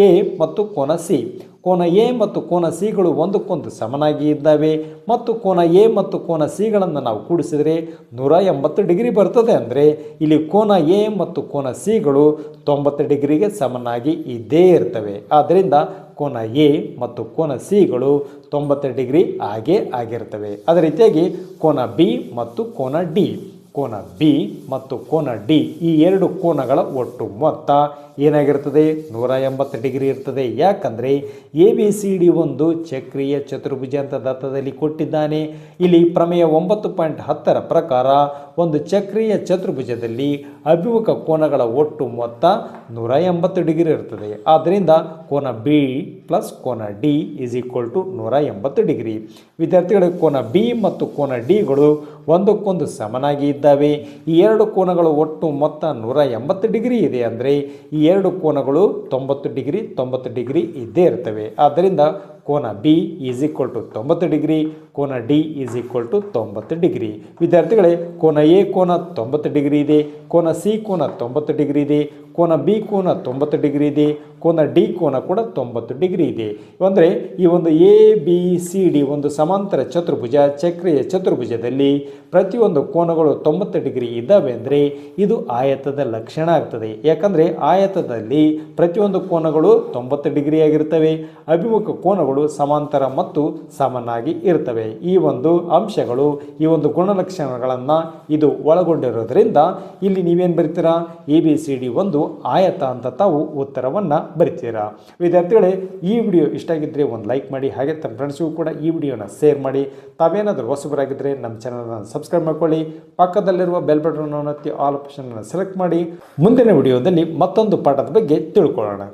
ಎ ಮತ್ತು ಕೋನ ಸಿ. ಕೋನ ಎ ಮತ್ತು ಕೋನ ಸಿಗಳು ಒಂದಕ್ಕೊಂದು ಸಮನಾಗಿ ಇದ್ದಾವೆ ಮತ್ತು ಕೋನ ಎ ಮತ್ತು ಕೋನ ಸಿಗಳನ್ನು ನಾವು ಕೂಡಿಸಿದರೆ ನೂರ ಎಂಬತ್ತು ಡಿಗ್ರಿ ಬರ್ತದೆ ಅಂದರೆ ಇಲ್ಲಿ ಕೋನ ಎ ಮತ್ತು ಕೋನ ಸಿಗಳು ತೊಂಬತ್ತು ಡಿಗ್ರಿಗೆ ಸಮನಾಗಿ ಇದ್ದೇ ಇರ್ತವೆ. ಆದ್ದರಿಂದ ಕೋನ ಎ ಮತ್ತು ಕೋನ ಸಿಗಳು ತೊಂಬತ್ತು ಡಿಗ್ರಿ ಆಗೇ ಆಗಿರ್ತವೆ. ಅದೇ ರೀತಿಯಾಗಿ ಕೋನ ಬಿ ಮತ್ತು ಕೋನ ಡಿ. ಕೋನ ಬಿ ಮತ್ತು ಕೋನ ಡಿ ಈ ಎರಡು ಕೋನಗಳ ಒಟ್ಟು ಮೊತ್ತ ಏನಾಗಿರ್ತದೆ? ನೂರ ಎಂಬತ್ತು ಡಿಗ್ರಿ ಇರ್ತದೆ. ಯಾಕಂದರೆ ಎ ಬಿ ಸಿ ಡಿ ಒಂದು ಚಕ್ರೀಯ ಚತುರ್ಭುಜ ಅಂತ ದತ್ತದಲ್ಲಿ ಕೊಟ್ಟಿದ್ದಾನೆ. ಇಲ್ಲಿ ಪ್ರಮೇಯ ಒಂಬತ್ತು ಪಾಯಿಂಟ್ ಹತ್ತರ ಪ್ರಕಾರ ಒಂದು ಚಕ್ರೀಯ ಚತುರ್ಭುಜದಲ್ಲಿ ಅಭಿಮುಖ ಕೋನಗಳ ಒಟ್ಟು ಮೊತ್ತ ನೂರ ಎಂಬತ್ತು ಡಿಗ್ರಿ ಇರ್ತದೆ ಆದ್ದರಿಂದ ಕೋನ ಬಿ ಪ್ಲಸ್ ಕೋನ ಡಿ ಇಸ್ ಈಕ್ವಲ್ ಟು ನೂರ ಎಂಬತ್ತು ಡಿಗ್ರಿ. ವಿದ್ಯಾರ್ಥಿಗಳ, ಕೋನ ಬಿ ಮತ್ತು ಕೋನ ಡಿಗಳು ಒಂದಕ್ಕೊಂದು ಸಮನಾಗಿ ಇದ್ದಾವೆ. ಈ ಎರಡು ಕೋನಗಳು ಒಟ್ಟು ಮೊತ್ತ ನೂರ ಎಂಬತ್ತು ಡಿಗ್ರಿ ಇದೆ ಅಂದರೆ ಈ ಎರಡು ಕೋನಗಳು ತೊಂಬತ್ತು ಡಿಗ್ರಿ ತೊಂಬತ್ತು ಡಿಗ್ರಿ ಇದ್ದೇ ಇರ್ತವೆ. ಆದ್ದರಿಂದ ಕೋನ ಬಿ ಈಸ್ ಈಕ್ವಲ್ ಟು ತೊಂಬತ್ತು ಡಿಗ್ರಿ, ಕೋನ ಡಿ ಈಸ್ ಈಕ್ವಲ್ ಟು ತೊಂಬತ್ತು ಡಿಗ್ರಿ. ವಿದ್ಯಾರ್ಥಿಗಳೇ, ಕೋನ ಎ ಕೋನ ತೊಂಬತ್ತು ಡಿಗ್ರಿ ಇದೆ, ಕೋನ ಸಿ ಕೋನ ತೊಂಬತ್ತು ಡಿಗ್ರಿ ಇದೆ, ಕೋನ ಬಿ ಕೋನ ತೊಂಬತ್ತು ಡಿಗ್ರಿ ಇದೆ ಕೋನ ಡಿ ಕೋನ ಕೂಡ ತೊಂಬತ್ತು ಡಿಗ್ರಿ ಇದೆ. ಅಂದರೆ ಈ ಒಂದು ಎ, ಬಿ, ಸಿ, ಡಿ ಒಂದು ಸಮಾಂತರ ಚತುರ್ಭುಜ, ಚಕ್ರೀಯ ಚತುರ್ಭುಜದಲ್ಲಿ ಪ್ರತಿಯೊಂದು ಕೋನಗಳು ತೊಂಬತ್ತು ಡಿಗ್ರಿ ಇದ್ದಾವೆ ಅಂದರೆ ಇದು ಆಯತದ ಲಕ್ಷಣ ಆಗ್ತದೆ. ಯಾಕಂದರೆ ಆಯತದಲ್ಲಿ ಪ್ರತಿಯೊಂದು ಕೋನಗಳು ತೊಂಬತ್ತು ಡಿಗ್ರಿ ಆಗಿರ್ತವೆ. ಅಭಿಮುಖ ಕೋನಗಳು ಸಮಾಂತರ ಮತ್ತು ಸಮನಾಗಿ ಇರ್ತವೆ. ಈ ಒಂದು ಅಂಶಗಳು, ಈ ಒಂದು ಗುಣಲಕ್ಷಣಗಳನ್ನು ಇದು ಒಳಗೊಂಡಿರೋದ್ರಿಂದ ಇಲ್ಲಿ ನೀವೇನು ಬರ್ತೀರಾ? ಎ, ಬಿ, ಸಿ, ಡಿ ಒಂದು ಆಯತ ಅಂತ ತಾವು ಉತ್ತರವನ್ನು ಬರಿತೀರಾ? ವಿದ್ಯಾರ್ಥಿಗಳೇ, ಈ ವಿಡಿಯೋ ಇಷ್ಟ ಆಗಿದ್ದರೆ ಒಂದು ಲೈಕ್ ಮಾಡಿ, ಹಾಗೆ ತಮ್ಮ ಫ್ರೆಂಡ್ಸ್ಗೂ ಕೂಡ ಈ ವಿಡಿಯೋನ ಶೇರ್ ಮಾಡಿ. ತಾವೇನಾದರೂ ಹೊಸಬರಾಗಿದ್ದರೆ ನಮ್ಮ ಚಾನಲ್ನ ಸಬ್ಸ್ಕ್ರೈಬ್ ಮಾಡ್ಕೊಳ್ಳಿ. ಪಕ್ಕದಲ್ಲಿರುವ ಬೆಲ್ ಬಟನ್ ಒತ್ತಿ, ಆಲ್ ಆಪ್ಷನ್ ಸೆಲೆಕ್ಟ್ ಮಾಡಿ. ಮುಂದಿನ ವಿಡಿಯೋದಲ್ಲಿ ಮತ್ತೊಂದು ಪಾಠದ ಬಗ್ಗೆ ತಿಳ್ಕೊಳ್ಳೋಣ.